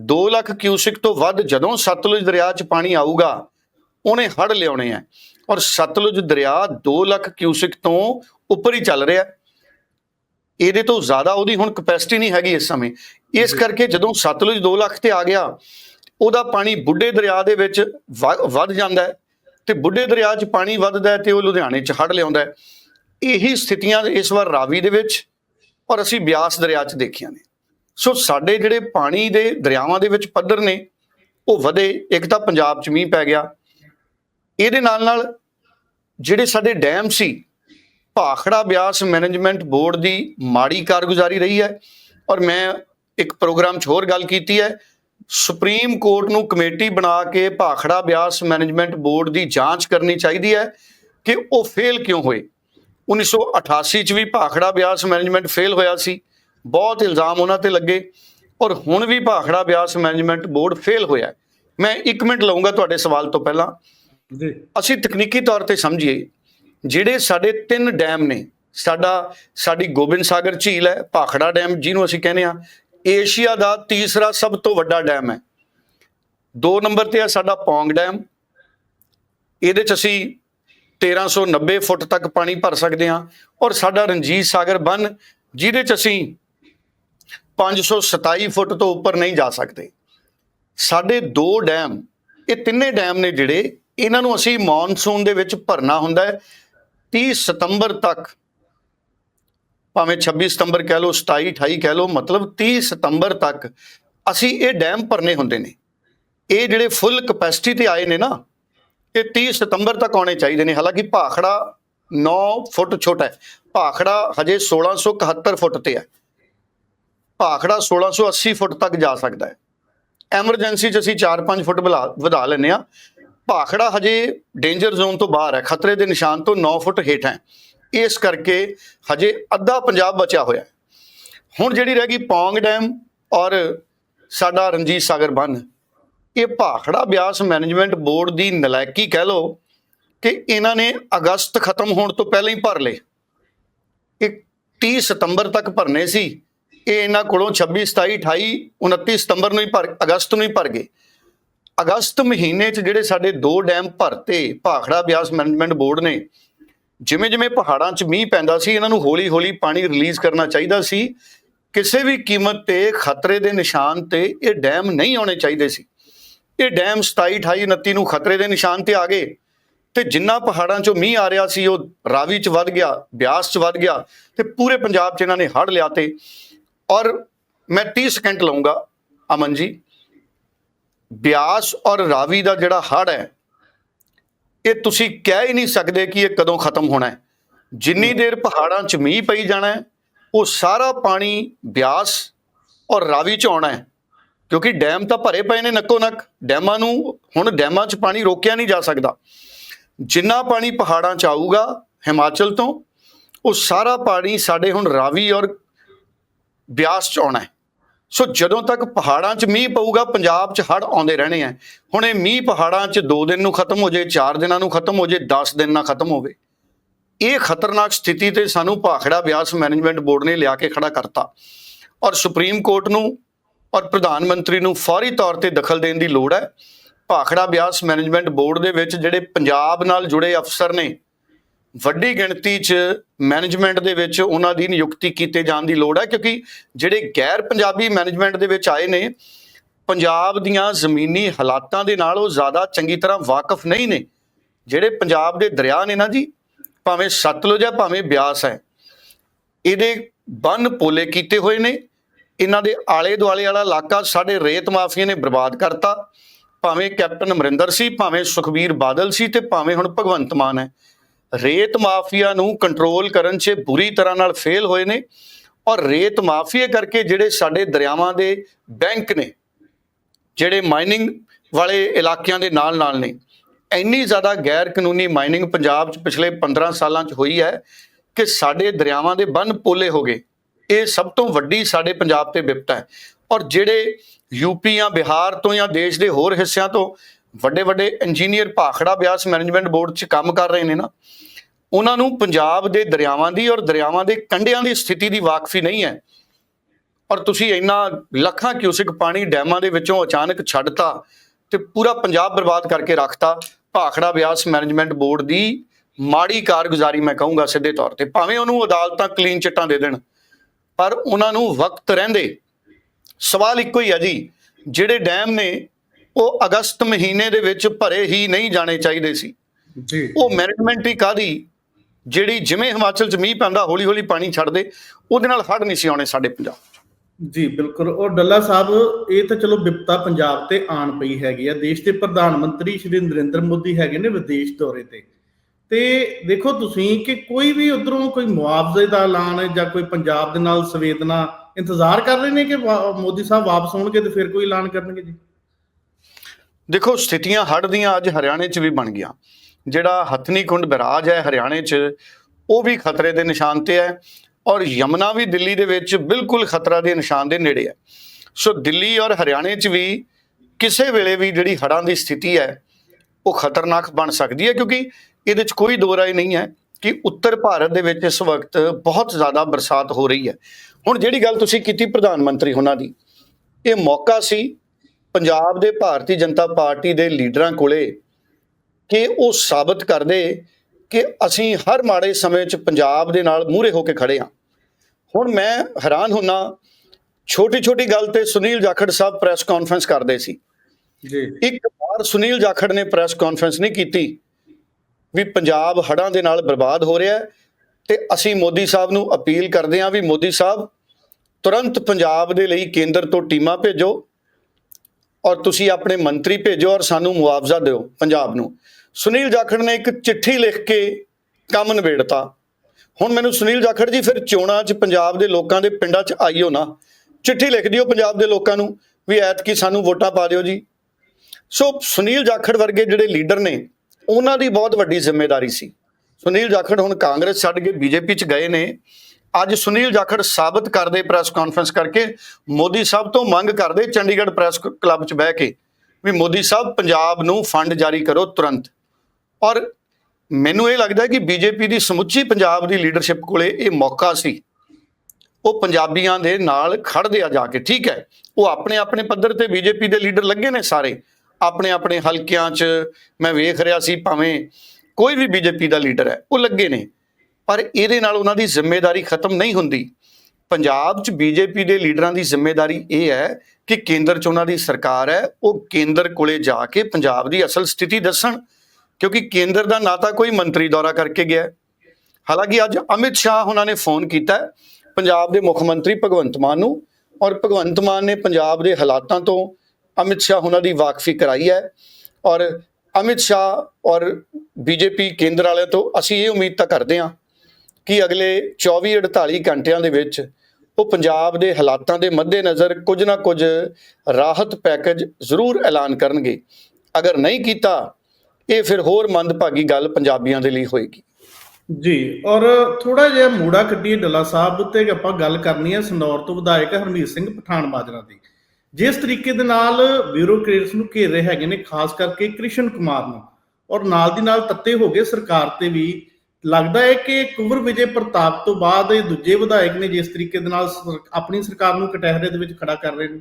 2 ਲੱਖ ਕਿਊਸਿਕ ਤੋਂ ਵੱਧ ਜਦੋਂ ਸਤਲੁਜ ਦਰਿਆ 'ਚ ਪਾਣੀ ਆਊਗਾ, ਉਹਨੇ ਹੜ ਲਿਆਉਣੇ ਆ ਔਰ ਸਤਲੁਜ ਦਰਿਆ 2 ਲੱਖ ਕਿਊਸਿਕ ਤੋਂ ਉੱਪਰ ਹੀ ਚੱਲ ਰਿਹਾ। ਇਹਦੇ ਤੋਂ ਜ਼ਿਆਦਾ ਉਹਦੀ ਹੁਣ ਕਪੈਸਿਟੀ ਨਹੀਂ ਹੈਗੀ ਇਸ ਸਮੇਂ। ਇਸ ਕਰਕੇ ਜਦੋਂ ਸਤਲੁਜ 2 ਲੱਖ ਤੇ ਆ ਗਿਆ ਉਹਦਾ ਪਾਣੀ ਬੁੱਢੇ ਦਰਿਆ ਦੇ ਵਿੱਚ ਵੱਧ ਜਾਂਦਾ ਹੈ ਤੇ ਬੁੱਢੇ ਦਰਿਆ 'ਚ ਪਾਣੀ ਵੱਧਦਾ ਹੈ ਤੇ ਉਹ ਲੁਧਿਆਣੇ 'ਚ ਹੜ ਲਿਆਉਂਦਾ ਹੈ। ਇਹੀ ਸਥਿਤੀਆਂ ਇਸ ਵਾਰ ਰਾਵੀ ਦੇ ਵਿੱਚ ਔਰ ਅਸੀਂ ਬਿਆਸ ਦਰਿਆ 'ਚ ਦੇਖੀਆਂ ਨੇ। ਸੋ ਸਾਡੇ ਜਿਹੜੇ ਪਾਣੀ ਦੇ ਦਰਿਆਵਾਂ ਦੇ ਵਿੱਚ ਪੱਧਰ ਨੇ ਉਹ ਵਧੇ। ਇੱਕ ਤਾਂ ਪੰਜਾਬ 'ਚ ਮੀਂਹ ਪੈ ਗਿਆ। ਇਹਦੇ ਨਾਲ ਨਾਲ ਜਿਹੜੇ ਸਾਡੇ ਡੈਮ ਸੀ, ਭਾਖੜਾ ਬਿਆਸ ਮੈਨੇਜਮੈਂਟ ਬੋਰਡ ਦੀ ਮਾੜੀ ਕਾਰਗੁਜ਼ਾਰੀ ਰਹੀ ਹੈ ਔਰ ਮੈਂ ਇੱਕ ਪ੍ਰੋਗਰਾਮ 'ਚ ਹੋਰ ਗੱਲ ਕੀਤੀ ਹੈ। ਸੁਪਰੀਮ ਕੋਰਟ ਨੂੰ ਕਮੇਟੀ ਬਣਾ ਕੇ ਭਾਖੜਾ ਬਿਆਸ ਮੈਨੇਜਮੈਂਟ ਬੋਰਡ ਦੀ ਜਾਂਚ ਕਰਨੀ ਚਾਹੀਦੀ ਹੈ ਕਿ ਉਹ ਫੇਲ ਕਿਉਂ ਹੋਏ। 1988 ਚ ਵੀ ਭਾਖੜਾ ਬਿਆਸ ਮੈਨੇਜਮੈਂਟ ਫੇਲ ਹੋਇਆ ਸੀ, ਬਹੁਤ ਇਲਜ਼ਾਮ ਉਹਨਾਂ ਤੇ ਲੱਗੇ ਔਰ ਹੁਣ ਵੀ Bhakra Beas management board fail ਹੋਇਆ। ਮੈਂ 1 ਮਿੰਟ ਲਵਾਂਗਾ ਤੁਹਾਡੇ ਸਵਾਲ ਤੋਂ ਪਹਿਲਾਂ। ਜੀ। ਅਸੀਂ ਤਕਨੀਕੀ ਤੌਰ ਤੇ ਸਮਝੀਏ, ਜਿਹੜੇ ਸਾਡੇ ਤਿੰਨ ਡੈਮ ਨੇ, ਸਾਡਾ, ਸਾਡੀ ਗੋਬਿੰਦ ਸਾਗਰ ਝੀਲ ਹੈ, ਭਾਖੜਾ ਡੈਮ ਜਿਹਨੂੰ ਅਸੀਂ ਕਹਿੰਦੇ ਆ ਏਸ਼ੀਆ ਦਾ ਤੀਸਰਾ ਸਭ ਤੋਂ ਵੱਡਾ ਡੈਮ ਹੈ। ਦੋ ਨੰਬਰ ਤੇ ਆ ਸਾਡਾ ਪੌਂਗ ਡੈਮ, ਇਹਦੇ ਚ ਅਸੀਂ 1390 ਫੁੱਟ ਤੱਕ ਪਾਣੀ ਭਰ ਸਕਦੇ ਹਾਂ, ਔਰ ਸਾਡਾ ਰਣਜੀਤ ਸਾਗਰ ਬੰਨ ਜਿਹਦੇ ਚ ਅਸੀਂ 527 ਫੁੱਟ ਤੋਂ ਉੱਪਰ ਨਹੀਂ ਜਾ ਸਕਦੇ। ਸਾਡੇ ਦੋ ਡੈਮ, ਇਹ ਤਿੰਨੇ ਡੈਮ ਨੇ ਜਿਹੜੇ ਇਹਨਾਂ ਨੂੰ ਅਸੀਂ ਮੌਨਸੂਨ ਦੇ ਵਿੱਚ ਭਰਨਾ ਹੁੰਦਾ ਹੈ। 30 ਸਤੰਬਰ ਤੱਕ, ਭਾਵੇਂ 26 ਸਤੰਬਰ ਕਹਿ ਲਓ 27 28 ਕਹਿ ਲਓ, ਮਤਲਬ 30 ਸਤੰਬਰ ਤੱਕ ਅਸੀਂ ਇਹ ਡੈਮ ਭਰਨੇ ਹੁੰਦੇ ਨੇ। ਇਹ ਜਿਹੜੇ ਫੁੱਲ ਕਪੈਸਿਟੀ ਤੇ ਆਏ ਨੇ ਨਾ, ਇਹ 30 ਸਤੰਬਰ ਤੱਕ ਆਉਣੇ ਚਾਹੀਦੇ ਨੇ। ਹਾਲਾਂਕਿ ਭਾਖੜਾ 9 ਫੁੱਟ ਛੋਟਾ ਹੈ। ਭਾਖੜਾ ਹਜੇ 1671 ਫੁੱਟ ਤੇ ਹੈ। ਭਾਖੜਾ 1680 ਫੁੱਟ ਤੱਕ ਜਾ ਸਕਦਾ ਹੈ। ਐਮਰਜੈਂਸੀ 'ਚ ਅਸੀਂ 4-5 ਫੁੱਟ ਵਧਾ ਵਧਾ ਲੈਂਦੇ ਆ ਭਾਖੜਾ ਹਜੇ ਡੇਂਜਰ ਜ਼ੋਨ ਤੋਂ ਬਾਹਰ ਹੈ, ਖਤਰੇ ਦੇ ਨਿਸ਼ਾਨ ਤੋਂ 9 ਫੁੱਟ ਹੇਠ ਹੈ। ਇਸ ਕਰਕੇ ਹਜੇ ਅੱਧਾ ਪੰਜਾਬ ਬਚਿਆ ਹੋਇਆ ਹੁਣ ਜਿਹੜੀ ਰਹਿ ਗਈ ਪੌਂਗ ਡੈਮ ਔਰ ਸਾਡਾ ਰਣਜੀਤ ਸਾਗਰ ਬੰਨ, ਇਹ ਭਾਖੜਾ ਬਿਆਸ ਮੈਨੇਜਮੈਂਟ ਬੋਰਡ ਦੀ ਨਲਾਇਕੀ ਕਹਿ ਲਓ ਕਿ ਇਹਨਾਂ ਨੇ ਅਗਸਤ ਖਤਮ ਹੋਣ ਤੋਂ ਪਹਿਲਾਂ ਹੀ ਭਰ ਲਏ। ਇਹ 30 ਸਤੰਬਰ ਤੱਕ ਭਰਨੇ ਸੀ। ਇਹ ਇਹਨਾਂ ਕੋਲੋਂ 26 27 28 29 ਸਤੰਬਰ ਨੂੰ ਹੀ ਭਰ, ਅਗਸਤ ਨੂੰ ਹੀ ਭਰ ਗਏ। ਅਗਸਤ ਮਹੀਨੇ 'ਚ ਜਿਹੜੇ ਸਾਡੇ ਦੋ ਡੈਮ ਭਰਤੇ ਭਾਖੜਾ ਬਿਆਸ ਮੈਨੇਜਮੈਂਟ ਬੋਰਡ ਨੇ, ਜਿਵੇਂ ਜਿਵੇਂ ਪਹਾੜਾਂ 'ਚ ਮੀਂਹ ਪੈਂਦਾ ਸੀ, ਇਹਨਾਂ ਨੂੰ ਹੌਲੀ-ਹੌਲੀ ਪਾਣੀ ਰਿਲੀਜ਼ ਕਰਨਾ ਚਾਹੀਦਾ ਸੀ। ਕਿਸੇ ਵੀ ਕੀਮਤ ਤੇ ਖਤਰੇ ਦੇ ਨਿਸ਼ਾਨ ਤੇ ਇਹ ਡੈਮ ਨਹੀਂ ਆਉਣੇ ਚਾਹੀਦੇ ਸੀ। ਇਹ ਡੈਮ 27 28 29 ਨੂੰ ਖਤਰੇ ਦੇ ਨਿਸ਼ਾਨ ਤੇ ਆ ਗਏ ਤੇ ਜਿੰਨਾ ਪਹਾੜਾਂ 'ਚੋਂ ਮੀਂਹ ਆ ਰਿਹਾ ਸੀ, ਉਹ ਰਾਵੀ 'ਚ ਵੱਧ ਗਿਆ, ਬਿਆਸ 'ਚ ਵੱਧ ਗਿਆ ਤੇ ਪੂਰੇ ਪੰਜਾਬ 'ਚ ਇਹਨਾਂ ਨੇ ਹੜ੍ਹ ਲਿਆ ਤੇ। ਔਰ ਮੈਂ 30 ਸਕਿੰਟ ਲਵਾਂਗਾ ਅਮਨ ਜੀ। ਬਿਆਸ ਔਰ ਰਾਵੀ ਦਾ ਜਿਹੜਾ ਹੜ੍ਹ ਹੈ ਇਹ ਤੁਸੀਂ ਕਹਿ ਹੀ ਨਹੀਂ ਸਕਦੇ ਕਿ ਇਹ ਕਦੋਂ ਖਤਮ ਹੋਣਾ ਹੈ। ਜਿੰਨੀ ਦੇਰ ਪਹਾੜਾਂ 'ਚ ਮੀਂਹ ਪਈ ਜਾਣਾ ਹੈ ਉਹ ਸਾਰਾ ਪਾਣੀ ਬਿਆਸ ਔਰ ਰਾਵੀ 'ਚ ਆਉਣਾ ਹੈ। ਕਿਉਂਕਿ ਡੈਮ ਤਾਂ ਭਰੇ ਪਏ ਨੇ ਨੱਕੋ ਨੱਕ ਡੈਮਾਂ ਨੂੰ ਹੁਣ ਡੈਮਾਂ 'ਚ ਪਾਣੀ ਰੋਕਿਆ ਨਹੀਂ ਜਾ ਸਕਦਾ। ਜਿੰਨਾ ਪਾਣੀ ਪਹਾੜਾਂ 'ਚ ਆਊਗਾ ਹਿਮਾਚਲ ਤੋਂ ਉਹ ਸਾਰਾ ਪਾਣੀ ਸਾਡੇ ਹੁਣ ਰਾਵੀ ਔਰ ਬਿਆਸ 'ਚ ਆਉਣਾ ਹੈ। ਸੋ ਜਦੋਂ ਤੱਕ ਪਹਾੜਾਂ 'ਚ ਮੀਂਹ ਪਊਗਾ, ਪੰਜਾਬ 'ਚ ਹੜ੍ਹ ਆਉਂਦੇ ਰਹਿਣੇ ਆ ਹੁਣ ਇਹ ਮੀਂਹ ਪਹਾੜਾਂ 'ਚ 2 ਦਿਨ ਨੂੰ ਖਤਮ ਹੋ ਜੇ 4 ਦਿਨਾਂ ਨੂੰ ਖਤਮ ਹੋ ਜੇ 10 ਦਿਨ ਨਾਲ ਖਤਮ ਹੋਵੇ। ਇਹ ਖਤਰਨਾਕ ਸਥਿਤੀ ਤੇ ਸਾਨੂੰ ਭਾਖੜਾ ਬਿਆਸ ਮੈਨੇਜਮੈਂਟ ਬੋਰਡ ਨੇ ਲਿਆ ਕੇ ਖੜਾ ਕਰਤਾ। ਔਰ ਸੁਪਰੀਮ ਕੋਰਟ ਨੂੰ ਔਰ ਪ੍ਰਧਾਨ ਮੰਤਰੀ ਨੂੰ ਫੌਰੀ ਤੌਰ ਤੇ ਦਖਲ ਦੇਣ ਦੀ ਲੋੜ ਹੈ ਭਾਖੜਾ ਬਿਆਸ ਮੈਨੇਜਮੈਂਟ ਬੋਰਡ ਦੇ ਵਿੱਚ ਜਿਹੜੇ ਪੰਜਾਬ ਨਾਲ ਜੁੜੇ ਅਫਸਰ ਨੇ ਵੱਡੀ ਗਿਣਤੀ 'ਚ ਮੈਨੇਜਮੈਂਟ ਦੇ ਵਿੱਚ ਉਹਨਾਂ ਦੀ ਨਿਯੁਕਤੀ ਕੀਤੇ ਜਾਣ ਦੀ ਲੋੜ ਹੈ, ਕਿਉਂਕਿ ਜਿਹੜੇ ਗੈਰ ਪੰਜਾਬੀ ਮੈਨੇਜਮੈਂਟ ਦੇ ਵਿੱਚ ਆਏ ਨੇ, ਪੰਜਾਬ ਦੀਆਂ ਜ਼ਮੀਨੀ ਹਾਲਾਤਾਂ ਦੇ ਨਾਲ ਉਹ ਜ਼ਿਆਦਾ ਚੰਗੀ ਤਰ੍ਹਾਂ ਵਾਕਿਫ ਨਹੀਂ ਨੇ। ਜਿਹੜੇ ਪੰਜਾਬ ਦੇ ਦਰਿਆ ਨੇ ਨਾ ਜੀ, ਭਾਵੇਂ ਸਤਲੁਜ ਹੈ, ਭਾਵੇਂ ਬਿਆਸ ਹੈ, ਇਹਦੇ ਬੰਨ ਪੋਲੇ ਕੀਤੇ ਹੋਏ ਨੇ। ਇਹਨਾਂ ਦੇ ਆਲੇ ਦੁਆਲੇ ਵਾਲਾ ਇਲਾਕਾ ਸਾਡੇ ਰੇਤ ਮਾਫੀਆ ਨੇ ਬਰਬਾਦ ਕਰਤਾ। ਭਾਵੇਂ ਕੈਪਟਨ ਅਮਰਿੰਦਰ ਸੀ, ਭਾਵੇਂ ਸੁਖਬੀਰ ਬਾਦਲ ਸੀ ਤੇ ਭਾਵੇਂ ਹੁਣ ਭਗਵੰਤ ਮਾਨ ਹੈ। ਰੇਤ ਮਾਫੀਆ ਨੂੰ ਕੰਟਰੋਲ ਕਰਨ 'ਚ ਬੁਰੀ ਤਰ੍ਹਾਂ ਨਾਲ ਫੇਲ ਹੋਏ ਨੇ ਔਰ ਰੇਤ ਮਾਫੀਆ ਕਰਕੇ ਜਿਹੜੇ ਸਾਡੇ ਦਰਿਆਵਾਂ ਦੇ ਬੈਂਕ ਨੇ, ਜਿਹੜੇ ਮਾਈਨਿੰਗ ਵਾਲੇ ਇਲਾਕਿਆਂ ਦੇ ਨਾਲ ਨਾਲ ਨੇ, ਇੰਨੀ ਜ਼ਿਆਦਾ ਗੈਰ ਕਾਨੂੰਨੀ ਮਾਈਨਿੰਗ ਪੰਜਾਬ 'ਚ ਪਿਛਲੇ 15 ਸਾਲਾਂ 'ਚ ਹੋਈ ਹੈ ਕਿ ਸਾਡੇ ਦਰਿਆਵਾਂ ਦੇ ਬੰਨ ਪੋਲੇ ਹੋ ਗਏ। ਇਹ ਸਭ ਤੋਂ ਵੱਡੀ ਸਾਡੇ ਪੰਜਾਬ ਤੇ ਵਿਪਤਾ ਹੈ। ਔਰ ਜਿਹੜੇ ਯੂਪੀ ਜਾਂ ਬਿਹਾਰ ਤੋਂ ਜਾਂ ਦੇਸ਼ ਦੇ ਹੋਰ ਹਿੱਸਿਆਂ ਤੋਂ ਵੱਡੇ ਵੱਡੇ engineer Bhakra Beas management board 'ਚ ਕੰਮ ਕਰ ਰਹੇ ਨੇ ਨਾ, ਉਹਨਾਂ ਨੂੰ ਪੰਜਾਬ ਦੇ ਦਰਿਆਵਾਂ ਦੀ ਔਰ ਦਰਿਆਵਾਂ ਦੇ ਕੰਢਿਆਂ ਦੀ ਸਥਿਤੀ ਦੀ ਵਾਕਫੀ ਨਹੀਂ ਹੈ। ਔਰ ਤੁਸੀਂ ਇੰਨਾ ਲੱਖਾਂ ਕਿਊਸਿਕ ਪਾਣੀ ਡੈਮਾਂ ਦੇ ਵਿੱਚੋਂ ਅਚਾਨਕ ਛੱਡਤਾ ਤੇ ਪੂਰਾ ਪੰਜਾਬ ਬਰਬਾਦ ਕਰਕੇ ਰੱਖਤਾ, ਭਾਖੜਾ ਬਿਆਸ ਮੈਨੇਜਮੈਂਟ ਬੋਰਡ ਦੀ ਮਾੜੀ ਕਾਰਗੁਜ਼ਾਰੀ ਮੈਂ ਕਹੂੰਗਾ ਸਿੱਧੇ ਤੌਰ ਤੇ, ਭਾਵੇਂ ਉਹਨੂੰ ਅਦਾਲਤਾਂ ਕਲੀਨ ਚਿੱਟਾਂ ਦੇ ਦੇਣ, ਪਰ ਉਹਨਾਂ ਨੂੰ ਵਕਤ ਰਹਿੰਦੇ। ਸਵਾਲ ਇੱਕੋ ਹੀ ਹੈ ਜੀ, ਜਿਹੜੇ ਡੈਮ ਨੇ ਉਹ ਅਗਸਤ ਮਹੀਨੇ ਦੇ ਵਿੱਚ ਭਰੇ ਹੀ ਨਹੀਂ ਜਾਣੇ ਚਾਹੀਦੇ ਸੀ। ਜੀ। ਉਹ ਮੈਨੇਜਮੈਂਟ ਹੀ ਕਾਦੀ ਜਿਹੜੀ ਜਿਵੇਂ ਹਿਮਾਚਲ ਚ ਮੀਂਹ ਪੈਂਦਾ ਹੌਲੀ ਹੌਲੀ ਪਾਣੀ ਛੱਡਦੇ ਉਹਦੇ ਨਾਲ ਹੜ੍ਹ ਨਹੀਂ ਸੀ ਆਉਣੇ ਸਾਡੇ ਪੰਜਾਬ। ਜੀ ਬਿਲਕੁਲ। ਉਹ ਡੱਲਾ ਸਾਹਿਬ ਇਹ ਤਾਂ ਚਲੋ ਵਿਪਤਾ ਪੰਜਾਬ ਤੇ ਆਣ ਪਈ ਹੈਗੀ ਆ। ਦੇਸ਼ ਦੇ ਪ੍ਰਧਾਨ ਮੰਤਰੀ ਸ਼੍ਰੀ ਨਰਿੰਦਰ ਮੋਦੀ ਹੈਗੇ ਨੇ ਵਿਦੇਸ਼ ਦੌਰੇ ਤੇ। ਤੇ ਦੇਖੋ ਤੁਸੀਂ ਕਿ ਕੋਈ ਵੀ ਉਧਰੋਂ ਕੋਈ ਮੁਆਵਜ਼ੇ ਦਾ ਐਲਾਨ ਜਾਂ ਕੋਈ ਪੰਜਾਬ ਦੇ ਨਾਲ ਸੰਵੇਦਨਾ ਇੰਤਜ਼ਾਰ ਕਰ ਰਹੇ ਨੇ ਕਿ ਮੋਦੀ ਸਾਹਿਬ ਵਾਪਸ ਆਉਣਗੇ ਤੇ ਫਿਰ ਕੋਈ ਐਲਾਨ ਕਰਨਗੇ ਜੀ? ਦੇਖੋ, ਸਥਿਤੀਆਂ ਹੜ੍ਹ ਦੀਆਂ ਅੱਜ ਹਰਿਆਣੇ 'ਚ ਵੀ ਬਣ ਗਈਆਂ। ਜਿਹੜਾ ਹਥਨੀ ਕੁੰਡ ਬਰਾਜ ਹੈ ਹਰਿਆਣੇ 'ਚ, ਉਹ ਵੀ ਖਤਰੇ ਦੇ ਨਿਸ਼ਾਨ ਤੇ ਹੈ ਔਰ ਯਮਨਾ ਵੀ ਦਿੱਲੀ ਦੇ ਵਿੱਚ ਬਿਲਕੁਲ ਖਤਰਾ ਦੇ ਨਿਸ਼ਾਨ ਦੇ ਨੇੜੇ ਹੈ। ਸੋ ਦਿੱਲੀ ਔਰ ਹਰਿਆਣੇ 'ਚ ਵੀ ਕਿਸੇ ਵੇਲੇ ਵੀ ਜਿਹੜੀ ਹੜ੍ਹਾਂ ਦੀ ਸਥਿਤੀ ਹੈ, ਉਹ ਖਤਰਨਾਕ ਬਣ ਸਕਦੀ ਹੈ ਕਿਉਂਕਿ ਇਹਦੇ 'ਚ ਕੋਈ ਦੋ ਰਾਏ ਨਹੀਂ ਹੈ ਕਿ ਉੱਤਰ ਭਾਰਤ ਦੇ ਵਿੱਚ ਇਸ ਵਕਤ ਬਹੁਤ ਜ਼ਿਆਦਾ ਬਰਸਾਤ ਹੋ ਰਹੀ ਹੈ। ਹੁਣ ਜਿਹੜੀ ਗੱਲ ਤੁਸੀਂ ਕੀਤੀ ਪ੍ਰਧਾਨ ਮੰਤਰੀ ਉਹਨਾਂ ਦੀ, ਇਹ ਮੌਕਾ ਸੀ ਪੰਜਾਬ ਦੇ ਭਾਰਤੀ ਜਨਤਾ ਪਾਰਟੀ ਦੇ ਲੀਡਰਾਂ ਕੋਲੇ ਕਿ ਉਹ ਸਾਬਤ ਕਰਦੇ ਕਿ ਅਸੀਂ ਹਰ ਮਾੜੇ ਸਮੇਂ 'ਚ ਪੰਜਾਬ ਦੇ ਨਾਲ ਮੂਹਰੇ ਹੋ ਕੇ ਖੜੇ ਹਾਂ। ਹੁਣ ਮੈਂ ਹੈਰਾਨ ਹੁੰਨਾ ਛੋਟੀ ਛੋਟੀ ਗੱਲ ਤੇ ਸੁਨੀਲ ਜਾਖੜ ਸਾਹਿਬ ਪ੍ਰੈਸ ਕਾਨਫਰੰਸ ਕਰਦੇ ਸੀ। ਜੀ। ਇੱਕ ਵਾਰ ਸੁਨੀਲ ਜਾਖੜ ਨੇ ਪ੍ਰੈਸ ਕਾਨਫਰੰਸ ਨਹੀਂ ਕੀਤੀ ਵੀ ਪੰਜਾਬ ਹੜ੍ਹਾਂ ਦੇ ਨਾਲ ਬਰਬਾਦ ਹੋ ਰਿਹਾ ਤੇ ਅਸੀਂ ਮੋਦੀ ਸਾਹਿਬ ਨੂੰ ਅਪੀਲ ਕਰਦੇ ਹਾਂ ਵੀ ਮੋਦੀ ਸਾਹਿਬ ਤੁਰੰਤ ਪੰਜਾਬ ਦੇ ਲਈ ਕੇਂਦਰ ਤੋਂ ਟੀਮਾਂ ਭੇਜੋ ਔਰ ਤੁਸੀਂ ਆਪਣੇ ਮੰਤਰੀ ਭੇਜੋ ਔਰ ਸਾਨੂੰ ਮੁਆਵਜ਼ਾ ਦਿਓ ਪੰਜਾਬ ਨੂੰ। ਸੁਨੀਲ ਜਾਖੜ ਨੇ ਇੱਕ ਚਿੱਠੀ ਲਿਖ ਕੇ ਕੰਮ ਨਿਬੇੜਤਾ। ਹੁਣ ਮੈਨੂੰ ਸੁਨੀਲ ਜਾਖੜ ਜੀ ਫਿਰ ਚੋਣਾਂ 'ਚ ਪੰਜਾਬ ਦੇ ਲੋਕਾਂ ਦੇ ਪਿੰਡਾਂ 'ਚ ਆਈਓ ਨਾ। ਚਿੱਠੀ ਲਿਖ ਦਿਓ ਪੰਜਾਬ ਦੇ ਲੋਕਾਂ ਨੂੰ ਵੀ ਐਤਕੀ ਸਾਨੂੰ ਵੋਟਾਂ ਪਾ ਦਿਓ ਜੀ। ਸੋ ਸੁਨੀਲ ਜਾਖੜ ਵਰਗੇ ਜਿਹੜੇ ਲੀਡਰ ਨੇ, ਉਹਨਾਂ ਦੀ ਬਹੁਤ ਵੱਡੀ ਜ਼ਿੰਮੇਵਾਰੀ ਸੀ। ਸੁਨੀਲ ਜਾਖੜ ਹੁਣ ਕਾਂਗਰਸ ਛੱਡ ਕੇ ਬੀਜੇਪੀ 'ਚ ਗਏ ਨੇ। ਅੱਜ ਸੁਨੀਲ ਜਾਖੜ ਸਾਬਤ ਕਰਦੇ ਪ੍ਰੈਸ ਕਾਨਫਰੰਸ ਕਰਕੇ ਮੋਦੀ ਸਾਹਿਬ ਤੋਂ ਮੰਗ ਕਰਦੇ ਚੰਡੀਗੜ੍ਹ ਪ੍ਰੈਸ ਕਲੱਬ 'ਚ ਬਹਿ ਕੇ ਵੀ ਮੋਦੀ ਸਾਹਿਬ ਪੰਜਾਬ ਨੂੰ ਫੰਡ ਜਾਰੀ ਕਰੋ ਤੁਰੰਤ। ਔਰ ਮੈਨੂੰ ਇਹ ਲੱਗਦਾ ਹੈ ਕਿ ਬੀਜੇਪੀ ਦੀ ਸਮੁੱਚੀ ਪੰਜਾਬ ਦੀ ਲੀਡਰਸ਼ਿਪ ਕੋਲੇ ਇਹ ਮੌਕਾ ਸੀ। ਉਹ ਪੰਜਾਬੀਆਂ ਦੇ ਨਾਲ ਖੜਦੇ ਆ ਜਾ ਕੇ, ਠੀਕ ਹੈ। ਉਹ ਆਪਣੇ ਆਪਣੇ ਪੱਧਰ ਤੇ ਬੀਜੇਪੀ ਦੇ ਲੀਡਰ ਲੱਗੇ ਨੇ ਸਾਰੇ। ਆਪਣੇ ਆਪਣੇ ਹਲਕਿਆਂ 'ਚ ਮੈਂ ਵੇਖ ਰਿਹਾ ਸੀ, ਭਾਵੇਂ ਕੋਈ ਵੀ ਬੀਜੇਪੀ ਦਾ ਲੀਡਰ ਹੈ, ਉਹ ਲੱਗੇ ਨੇ। ਪਰ ਇਹਦੇ ਨਾਲ ਉਹਨਾਂ ਦੀ ਜ਼ਿੰਮੇਵਾਰੀ ਖਤਮ ਨਹੀਂ ਹੁੰਦੀ। ਪੰਜਾਬ 'ਚ ਬੀਜੇਪੀ ਦੇ ਲੀਡਰਾਂ ਦੀ ਜ਼ਿੰਮੇਵਾਰੀ ਇਹ ਹੈ ਕਿ ਕੇਂਦਰ 'ਚ ਉਹਨਾਂ ਦੀ ਸਰਕਾਰ ਹੈ, ਉਹ ਕੇਂਦਰ ਕੋਲੇ ਜਾ ਕੇ ਪੰਜਾਬ ਦੀ ਅਸਲ ਸਥਿਤੀ ਦੱਸਣ, ਕਿਉਂਕਿ ਕੇਂਦਰ ਦਾ ਨਾ ਤਾਂ ਕੋਈ ਮੰਤਰੀ ਦੌਰਾ ਕਰਕੇ ਗਿਆ। ਹਾਲਾਂਕਿ ਅੱਜ ਅਮਿਤ ਸ਼ਾਹ ਉਹਨਾਂ ਨੇ ਫੋਨ ਕੀਤਾ ਪੰਜਾਬ ਦੇ ਮੁੱਖ ਮੰਤਰੀ ਭਗਵੰਤ ਮਾਨ ਨੂੰ, ਔਰ ਭਗਵੰਤ ਮਾਨ ਨੇ ਪੰਜਾਬ ਦੇ ਹਾਲਾਤਾਂ ਤੋਂ ਅਮਿਤ ਸ਼ਾਹ ਉਹਨਾਂ ਦੀ ਵਾਕਫੀ ਕਰਾਈ ਹੈ। ਔਰ ਅਮਿਤ ਸ਼ਾਹ ਔਰ ਬੀਜੇਪੀ ਕੇਂਦਰ ਵਾਲਿਆਂ ਤੋਂ ਅਸੀਂ ਇਹ ਉਮੀਦ ਤਾਂ ਕਰਦੇ ਹਾਂ ਕਿ ਅਗਲੇ 24 48 ਘੰਟਿਆਂ ਦੇ ਵਿੱਚ ਉਹ ਪੰਜਾਬ ਦੇ ਹਾਲਾਤਾਂ ਦੇ ਮੱਦੇਨਜ਼ਰ ਕੁਝ ਨਾ ਕੁਝ ਰਾਹਤ ਪੈਕੇਜ ਜ਼ਰੂਰ ਐਲਾਨ ਕਰਨਗੇ। ਅਗਰ ਨਹੀਂ ਕੀਤਾ, ਇਹ ਫਿਰ ਹੋਰ ਮੰਦਭਾਗੀ ਗੱਲ ਪੰਜਾਬੀਆਂ ਦੇ ਲਈ ਹੋਏਗੀ। ਜੀ, ਔਰ ਥੋੜਾ ਜਿਹਾ ਮੂੜਾ ਕੱਢੀਏ ਡੱਲਾ ਸਾਹਿਬ ਤੇ ਆਪਾਂ ਗੱਲ ਕਰਨੀ ਹੈ ਸੰਦੌਰ ਤੋਂ ਵਿਧਾਇਕ ਹਰਮੀਤ ਸਿੰਘ ਪਠਾਨ ਮਾਜਰਾ ਦੀ। ਜਿਸ ਤਰੀਕੇ ਦੇ ਨਾਲ ਬਿਊਰੋਕ੍ਰੇਟਸ ਨੂੰ ਘੇਰ ਰਹੇ ਹੈਗੇ ਨੇ, ਖਾਸ ਕਰਕੇ ਕ੍ਰਿਸ਼ਨ ਕੁਮਾਰ ਨੂੰ, ਔਰ ਨਾਲ ਦੀ ਨਾਲ ਤੱਤੇ ਹੋ ਗਏ ਸਰਕਾਰ ਤੇ ਵੀ ਲੱਗਦਾ ਹੈ ਕਿ ਕੁੰਵਰ ਵਿਜੇ ਪ੍ਰਤਾਪ ਤੋਂ ਬਾਅਦ ਇਹ ਦੂਜੇ ਵਿਧਾਇਕ ਨੇ ਜਿਸ ਤਰੀਕੇ ਦੇ ਨਾਲ ਸਰ- ਆਪਣੀ ਸਰਕਾਰ ਨੂੰ ਕਟਹਿਰੇ ਦੇ ਵਿੱਚ ਖੜਾ ਕਰ ਰਹੇ ਨੇ?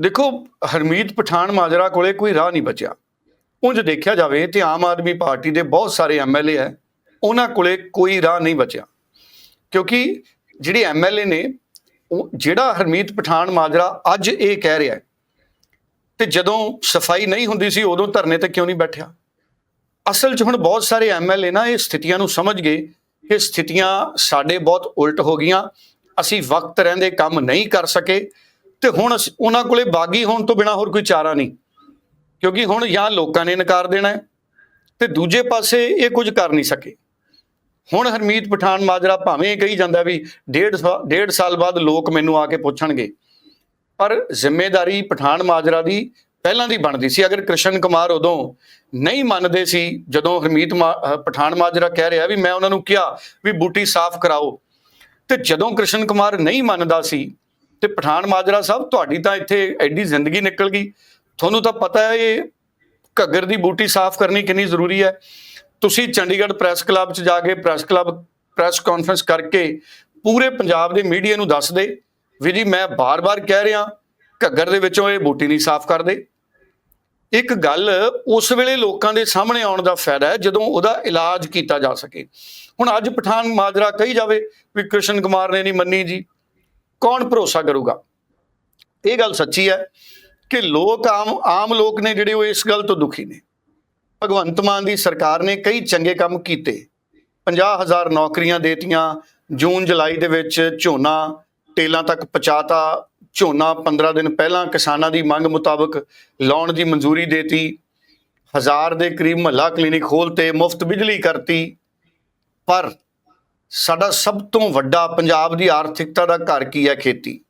ਦੇਖੋ, ਹਰਮੀਤ ਪਠਾਨ ਮਾਜਰਾ ਕੋਲੇ ਕੋਈ ਰਾਹ ਨਹੀਂ ਬਚਿਆ। ਉਂਝ ਦੇਖਿਆ ਜਾਵੇ ਤੇ ਆਮ ਆਦਮੀ ਪਾਰਟੀ ਦੇ ਬਹੁਤ ਸਾਰੇ ਐਮਐਲਏ ਹੈ, ਉਹਨਾਂ ਕੋਲੇ ਕੋਈ ਰਾਹ ਨਹੀਂ ਬਚਿਆ। ਕਿਉਂਕਿ ਜਿਹੜੇ ਐਮਐਲਏ ਨੇ, ਉਹ ਜਿਹੜਾ ਹਰਮੀਤ ਪਠਾਨ ਮਾਜਰਾ ਅੱਜ ਇਹ ਕਹਿ ਰਿਹਾ ਹੈ, ਤੇ ਜਦੋਂ ਸਫ਼ਾਈ ਨਹੀਂ ਹੁੰਦੀ ਸੀ, ਉਦੋਂ ਧਰਨੇ ਤੇ ਕਿਉਂ ਨਹੀਂ ਬੈਠਿਆ? ਅਸਲ 'ਚ ਹੁਣ ਬਹੁਤ ਸਾਰੇ ਐਮਐਲਏ ਨਾ ਇਹ ਸਥਿਤੀਆਂ ਨੂੰ ਸਮਝ ਗਏ ਕਿ ਸਥਿਤੀਆਂ ਸਾਡੇ ਬਹੁਤ ਉਲਟ ਹੋ ਗਈਆਂ, ਅਸੀਂ ਵਕਤ ਰਹਿੰਦੇ ਕੰਮ ਨਹੀਂ ਕਰ ਸਕੇ ਤੇ ਹੁਣ ਅਸੀਂ- ਉਹਨਾਂ ਕੋਲੇ ਬਾਗੀ ਹੋਣ ਤੋਂ ਬਿਨਾ ਹੋਰ ਕੋਈ ਚਾਰਾ ਨਹੀਂ, ਕਿਉਂਕਿ ਹੁਣ ਜਾਂ ਲੋਕਾਂ ਨੇ ਨਕਾਰ ਦੇਣਾ ਹੈ ਤੇ ਦੂਜੇ ਪਾਸੇ ਇਹ ਕੁਝ ਕਰ ਨਹੀਂ ਸਕੇ। ਹੁਣ ਹਰਮੀਤ ਪਠਾਨ ਮਾਜਰਾ ਭਾਵੇਂ ਇਹ ਕਹੀ ਜਾਂਦਾ ਵੀ ਡੇਢ ਸਾ- ਡੇਢ ਸਾਲ ਬਾਅਦ ਲੋਕ ਮੈਨੂੰ ਆ ਕੇ ਪੁੱਛਣਗੇ, ਪਰ ਜ਼ਿੰਮੇਵਾਰੀ ਪਠਾਨ ਮਾਜਰਾ ਦੀ ਪਹਿਲਾਂ ਦੀ ਬਣਦੀ ਸੀ। ਅਗਰ ਕ੍ਰਿਸ਼ਨ ਕੁਮਾਰ ਉਦੋਂ ਨਹੀਂ ਮੰਨਦੇ ਸੀ, ਜਦੋਂ ਹਰਮੀਤ ਮਾ- ਅਹ ਪਠਾਨ ਮਾਜਰਾ ਕਹਿ ਰਿਹਾ ਵੀ ਮੈਂ ਉਹਨਾਂ ਨੂੰ ਕਿਹਾ ਵੀ ਬੂਟੀ ਸਾਫ਼ ਕਰਾਓ, ਤੇ ਜਦੋਂ ਕ੍ਰਿਸ਼ਨ ਕੁਮਾਰ ਨਹੀਂ ਮੰਨਦਾ ਸੀ, ਤੇ ਪਠਾਨ ਮਾਜਰਾ ਸਾਹਿਬ ਤੁਹਾਡੀ ਤਾਂ ਇੱਥੇ ਐਡੀ ਜ਼ਿੰਦਗੀ ਨਿਕਲ ਗਈ। ਤੁਹਾਨੂੰ ਤਾਂ ਪਤਾ ਹੈ ਇਹ ਘੱਗਰ ਦੀ ਬੂਟੀ ਸਾਫ਼ ਕਰਨੀ ਕਿੰਨੀ ਜ਼ਰੂਰੀ ਹੈ। ਤੁਸੀਂ ਚੰਡੀਗੜ੍ਹ ਪ੍ਰੈਸ ਕਲੱਬ 'ਚ ਜਾ ਕੇ ਪ੍ਰੈਸ ਕਲੱਬ, ਪ੍ਰੈਸ ਕਾਨਫਰੰਸ ਕਰਕੇ ਪੂਰੇ ਪੰਜਾਬ ਦੇ ਮੀਡੀਆ ਨੂੰ ਦੱਸ ਦੇ ਵੀ ਜੀ ਮੈਂ ਬਾਰ-ਬਾਰ ਕਹਿ ਰਿਹਾ, ਘੱਗਰ ਦੇ ਵਿੱਚੋਂ ਇਹ ਬੂਟੀ ਨਹੀਂ ਸਾਫ਼ ਕਰਦੇ। ਇੱਕ ਗੱਲ ਉਸ ਵੇਲੇ ਲੋਕਾਂ ਦੇ ਸਾਹਮਣੇ ਆਉਣ ਦਾ ਫਾਇਦਾ ਹੈ, ਜਦੋਂ ਉਹਦਾ ਇਲਾਜ ਕੀਤਾ ਜਾ ਸਕੇ। ਹੁਣ ਅੱਜ ਪਠਾਨ ਮਾਜਰਾ ਕਹੀ ਜਾਵੇ ਵੀ ਕ੍ਰਿਸ਼ਨ ਕੁਮਾਰ ਨੇ ਨਹੀਂ ਮੰਨੀ ਜੀ, ਕੌਣ ਭਰੋਸਾ ਕਰੂਗਾ? ਇਹ ਗੱਲ ਸੱਚੀ ਹੈ ਕਿ ਲੋਕ ਆਮ ਆਮ ਲੋਕ ਨੇ ਜਿਹੜੇ ਉਹ ਇਸ ਗੱਲ ਤੋਂ ਦੁਖੀ ਨੇ। ਭਗਵੰਤ ਮਾਨ ਦੀ ਸਰਕਾਰ ਨੇ ਕਈ ਚੰਗੇ ਕੰਮ ਕੀਤੇ। 50000 ਨੌਕਰੀਆਂ ਦੇਤੀਆਂ, ਜੂਨ ਜੁਲਾਈ ਦੇ ਵਿੱਚ ਝੋਨਾ, ਟੇਲਾਂ ਤੱਕ ਪਹੁੰਚਾਤਾ ਝੋਨਾ 15 ਦਿਨ ਪਹਿਲਾਂ ਕਿਸਾਨਾਂ ਦੀ ਮੰਗ ਮੁਤਾਬਕ ਲਾਉਣ ਦੀ ਮਨਜ਼ੂਰੀ ਦੇਤੀ। ਹਜ਼ਾਰ ਦੇ ਕਰੀਬ ਮਹੱਲਾ ਕਲੀਨਿਕ ਖੋਲਤੇ ਮੁਫਤ ਬਿਜਲੀ ਕਰਤੀ। ਪਰ ਸਾਡਾ ਸਭ ਤੋਂ ਵੱਡਾ ਪੰਜਾਬ ਦੀ ਆਰਥਿਕਤਾ ਦਾ ਘਰ ਕੀ ਹੈ ਖੇਤੀ?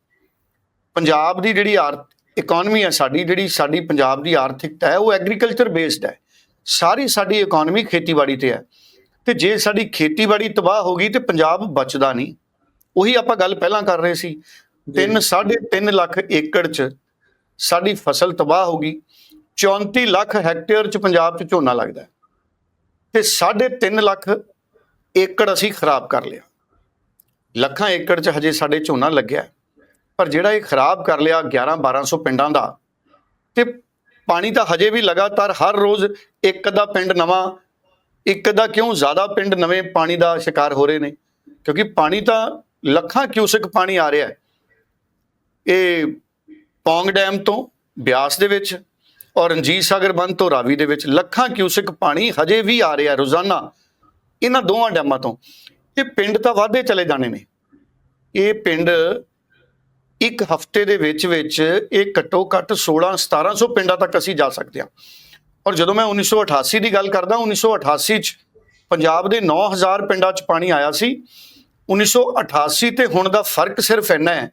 ਪੰਜਾਬ ਦੀ ਜਿਹੜੀ ਆਰ ਇਕਨੋਮੀ ਹੈ ਸਾਡੀ, ਜਿਹੜੀ ਸਾਡੀ ਪੰਜਾਬ ਦੀ ਆਰਥਿਕਤਾ ਹੈ, ਉਹ ਐਗਰੀਕਲਚਰ ਬੇਸਡ ਹੈ। ਸਾਰੀ ਸਾਡੀ ਇਕਨੋਮੀ ਖੇਤੀਬਾੜੀ ਤੇ ਹੈ। ਤੇ ਜੇ ਸਾਡੀ ਖੇਤੀਬਾੜੀ ਤਬਾਹ ਹੋ ਗਈ ਤੇ ਪੰਜਾਬ ਬਚਦਾ ਨਹੀਂ। ਉਹੀ ਆਪਾਂ ਗੱਲ ਪਹਿਲਾਂ ਕਰ ਰਹੇ ਸੀ। 3 3.5 ਲੱਖ ਏਕੜ 'ਚ ਸਾਡੀ ਫਸਲ ਤਬਾਹ ਹੋ ਗਈ। 34 ਲੱਖ ਹੈਕਟੇਅਰ 'ਚ ਪੰਜਾਬ 'ਚ ਝੋਨਾ ਲੱਗਦਾ। ਹੈ ਤੇ 3.5 ਲੱਖ ਏਕੜ ਅਸੀਂ ਖਰਾਬ ਕਰ ਲਿਆ। ਲੱਖਾਂ ਏਕੜ 'ਚ ਹਜੇ ਸਾਡੇ ਝੋਨਾ ਲੱਗਿਆ। ਪਰ ਜਿਹੜਾ ਇਹ ਖਰਾਬ ਕਰ ਲਿਆ 11 1200 ਪਿੰਡਾਂ ਦਾ, ਤੇ ਪਾਣੀ ਤਾਂ ਹਜੇ ਵੀ ਲਗਾਤਾਰ ਹਰ ਰੋਜ਼ ਇੱਕ ਅੱਧਾ ਪਿੰਡ ਨਵਾਂ, ਇੱਕ ਅੱਧਾ ਕਿਉਂ ਜ਼ਿਆਦਾ ਪਿੰਡ ਨਵੇਂ ਪਾਣੀ ਦਾ ਸ਼ਿਕਾਰ ਹੋ ਰਹੇ ਨੇ। ਕਿਉਂਕਿ ਪਾਣੀ ਤਾਂ ਲੱਖਾਂ ਕਿਊਸਿਕ ਪਾਣੀ ਆ ਰਿਹਾ ਹੈ। ਇਹ ਪੌਂਗ ਡੈਮ ਤੋਂ ਬਿਆਸ ਦੇ ਵਿੱਚ ਔਰ ਰਣਜੀਤ ਸਾਗਰ ਬੰਦ ਤੋਂ ਰਾਵੀ ਦੇ ਵਿੱਚ ਲੱਖਾਂ ਕਿਊਸਿਕ ਪਾਣੀ ਹਜੇ ਵੀ ਆ ਰਿਹਾ ਰੋਜ਼ਾਨਾ ਇਹਨਾਂ ਦੋਵਾਂ ਡੈਮਾਂ ਤੋਂ। ਇਹ ਪਿੰਡ ਤਾਂ ਵਾਧੇ ਚਲੇ ਜਾਣੇ ਨੇ। ਇਹ ਪਿੰਡ ਇੱਕ ਹਫ਼ਤੇ ਦੇ ਵਿੱਚ ਵਿੱਚ ਇਹ ਘੱਟੋ ਘੱਟ 16 1700 ਪਿੰਡਾਂ ਤੱਕ ਅਸੀਂ ਜਾ ਸਕਦੇ ਹਾਂ। ਔਰ ਜਦੋਂ ਮੈਂ 1988 ਦੀ ਗੱਲ ਕਰਦਾ 1988 ਚ ਪੰਜਾਬ ਦੇ 9000 ਪਿੰਡਾਂ ਚ ਪਾਣੀ ਆਇਆ ਸੀ। 1988 ਤੇ ਹੁਣ ਦਾ ਫ਼ਰਕ ਸਿਰਫ ਇੰਨਾ ਹੈ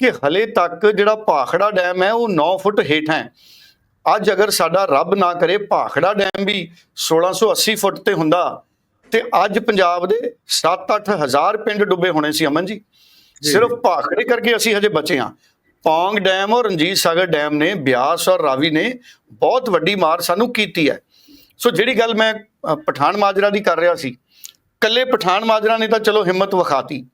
ਕਿ ਹਲੇ ਤੱਕ ਜਿਹੜਾ ਭਾਖੜਾ ਡੈਮ ਹੈ ਉਹ 9 ਫੁੱਟ ਹੇਠਾਂ ਹੈ। ਅੱਜ ਅਗਰ ਸਾਡਾ ਰੱਬ ਨਾ ਕਰੇ ਭਾਖੜਾ ਡੈਮ ਵੀ 1680 ਫੁੱਟ ਤੇ ਹੁੰਦਾ ਤੇ ਅੱਜ ਪੰਜਾਬ ਦੇ 7-8 ਹਜ਼ਾਰ ਪਿੰਡ ਡੁੱਬੇ ਹੋਣੇ ਸੀ ਅਮਨ ਜੀ। ਸਿਰਫ ਭਾਖੜੇ ਕਰਕੇ ਅਸੀਂ ਹਜੇ ਬਚੇ ਹਾਂ। ਪੌਂਗ ਡੈਮ ਔਰ ਰਣਜੀਤ ਸਾਗਰ ਡੈਮ ਨੇ ਬਿਆਸ ਔਰ ਰਾਵੀ ਨੇ ਬਹੁਤ ਵੱਡੀ ਮਾਰ ਸਾਨੂੰ ਕੀਤੀ ਹੈ। ਸੋ ਜਿਹੜੀ ਗੱਲ ਮੈਂ ਪਠਾਨ ਮਾਜਰਾ ਦੀ ਕਰ ਰਿਹਾ ਸੀ ਕੱਲੇ ਪਠਾਨ ਮਾਜਰਾ ਨੇ ਤਾਂ ਚਲੋ ਹਿੰਮਤ ਵਿਖਾਤੀ।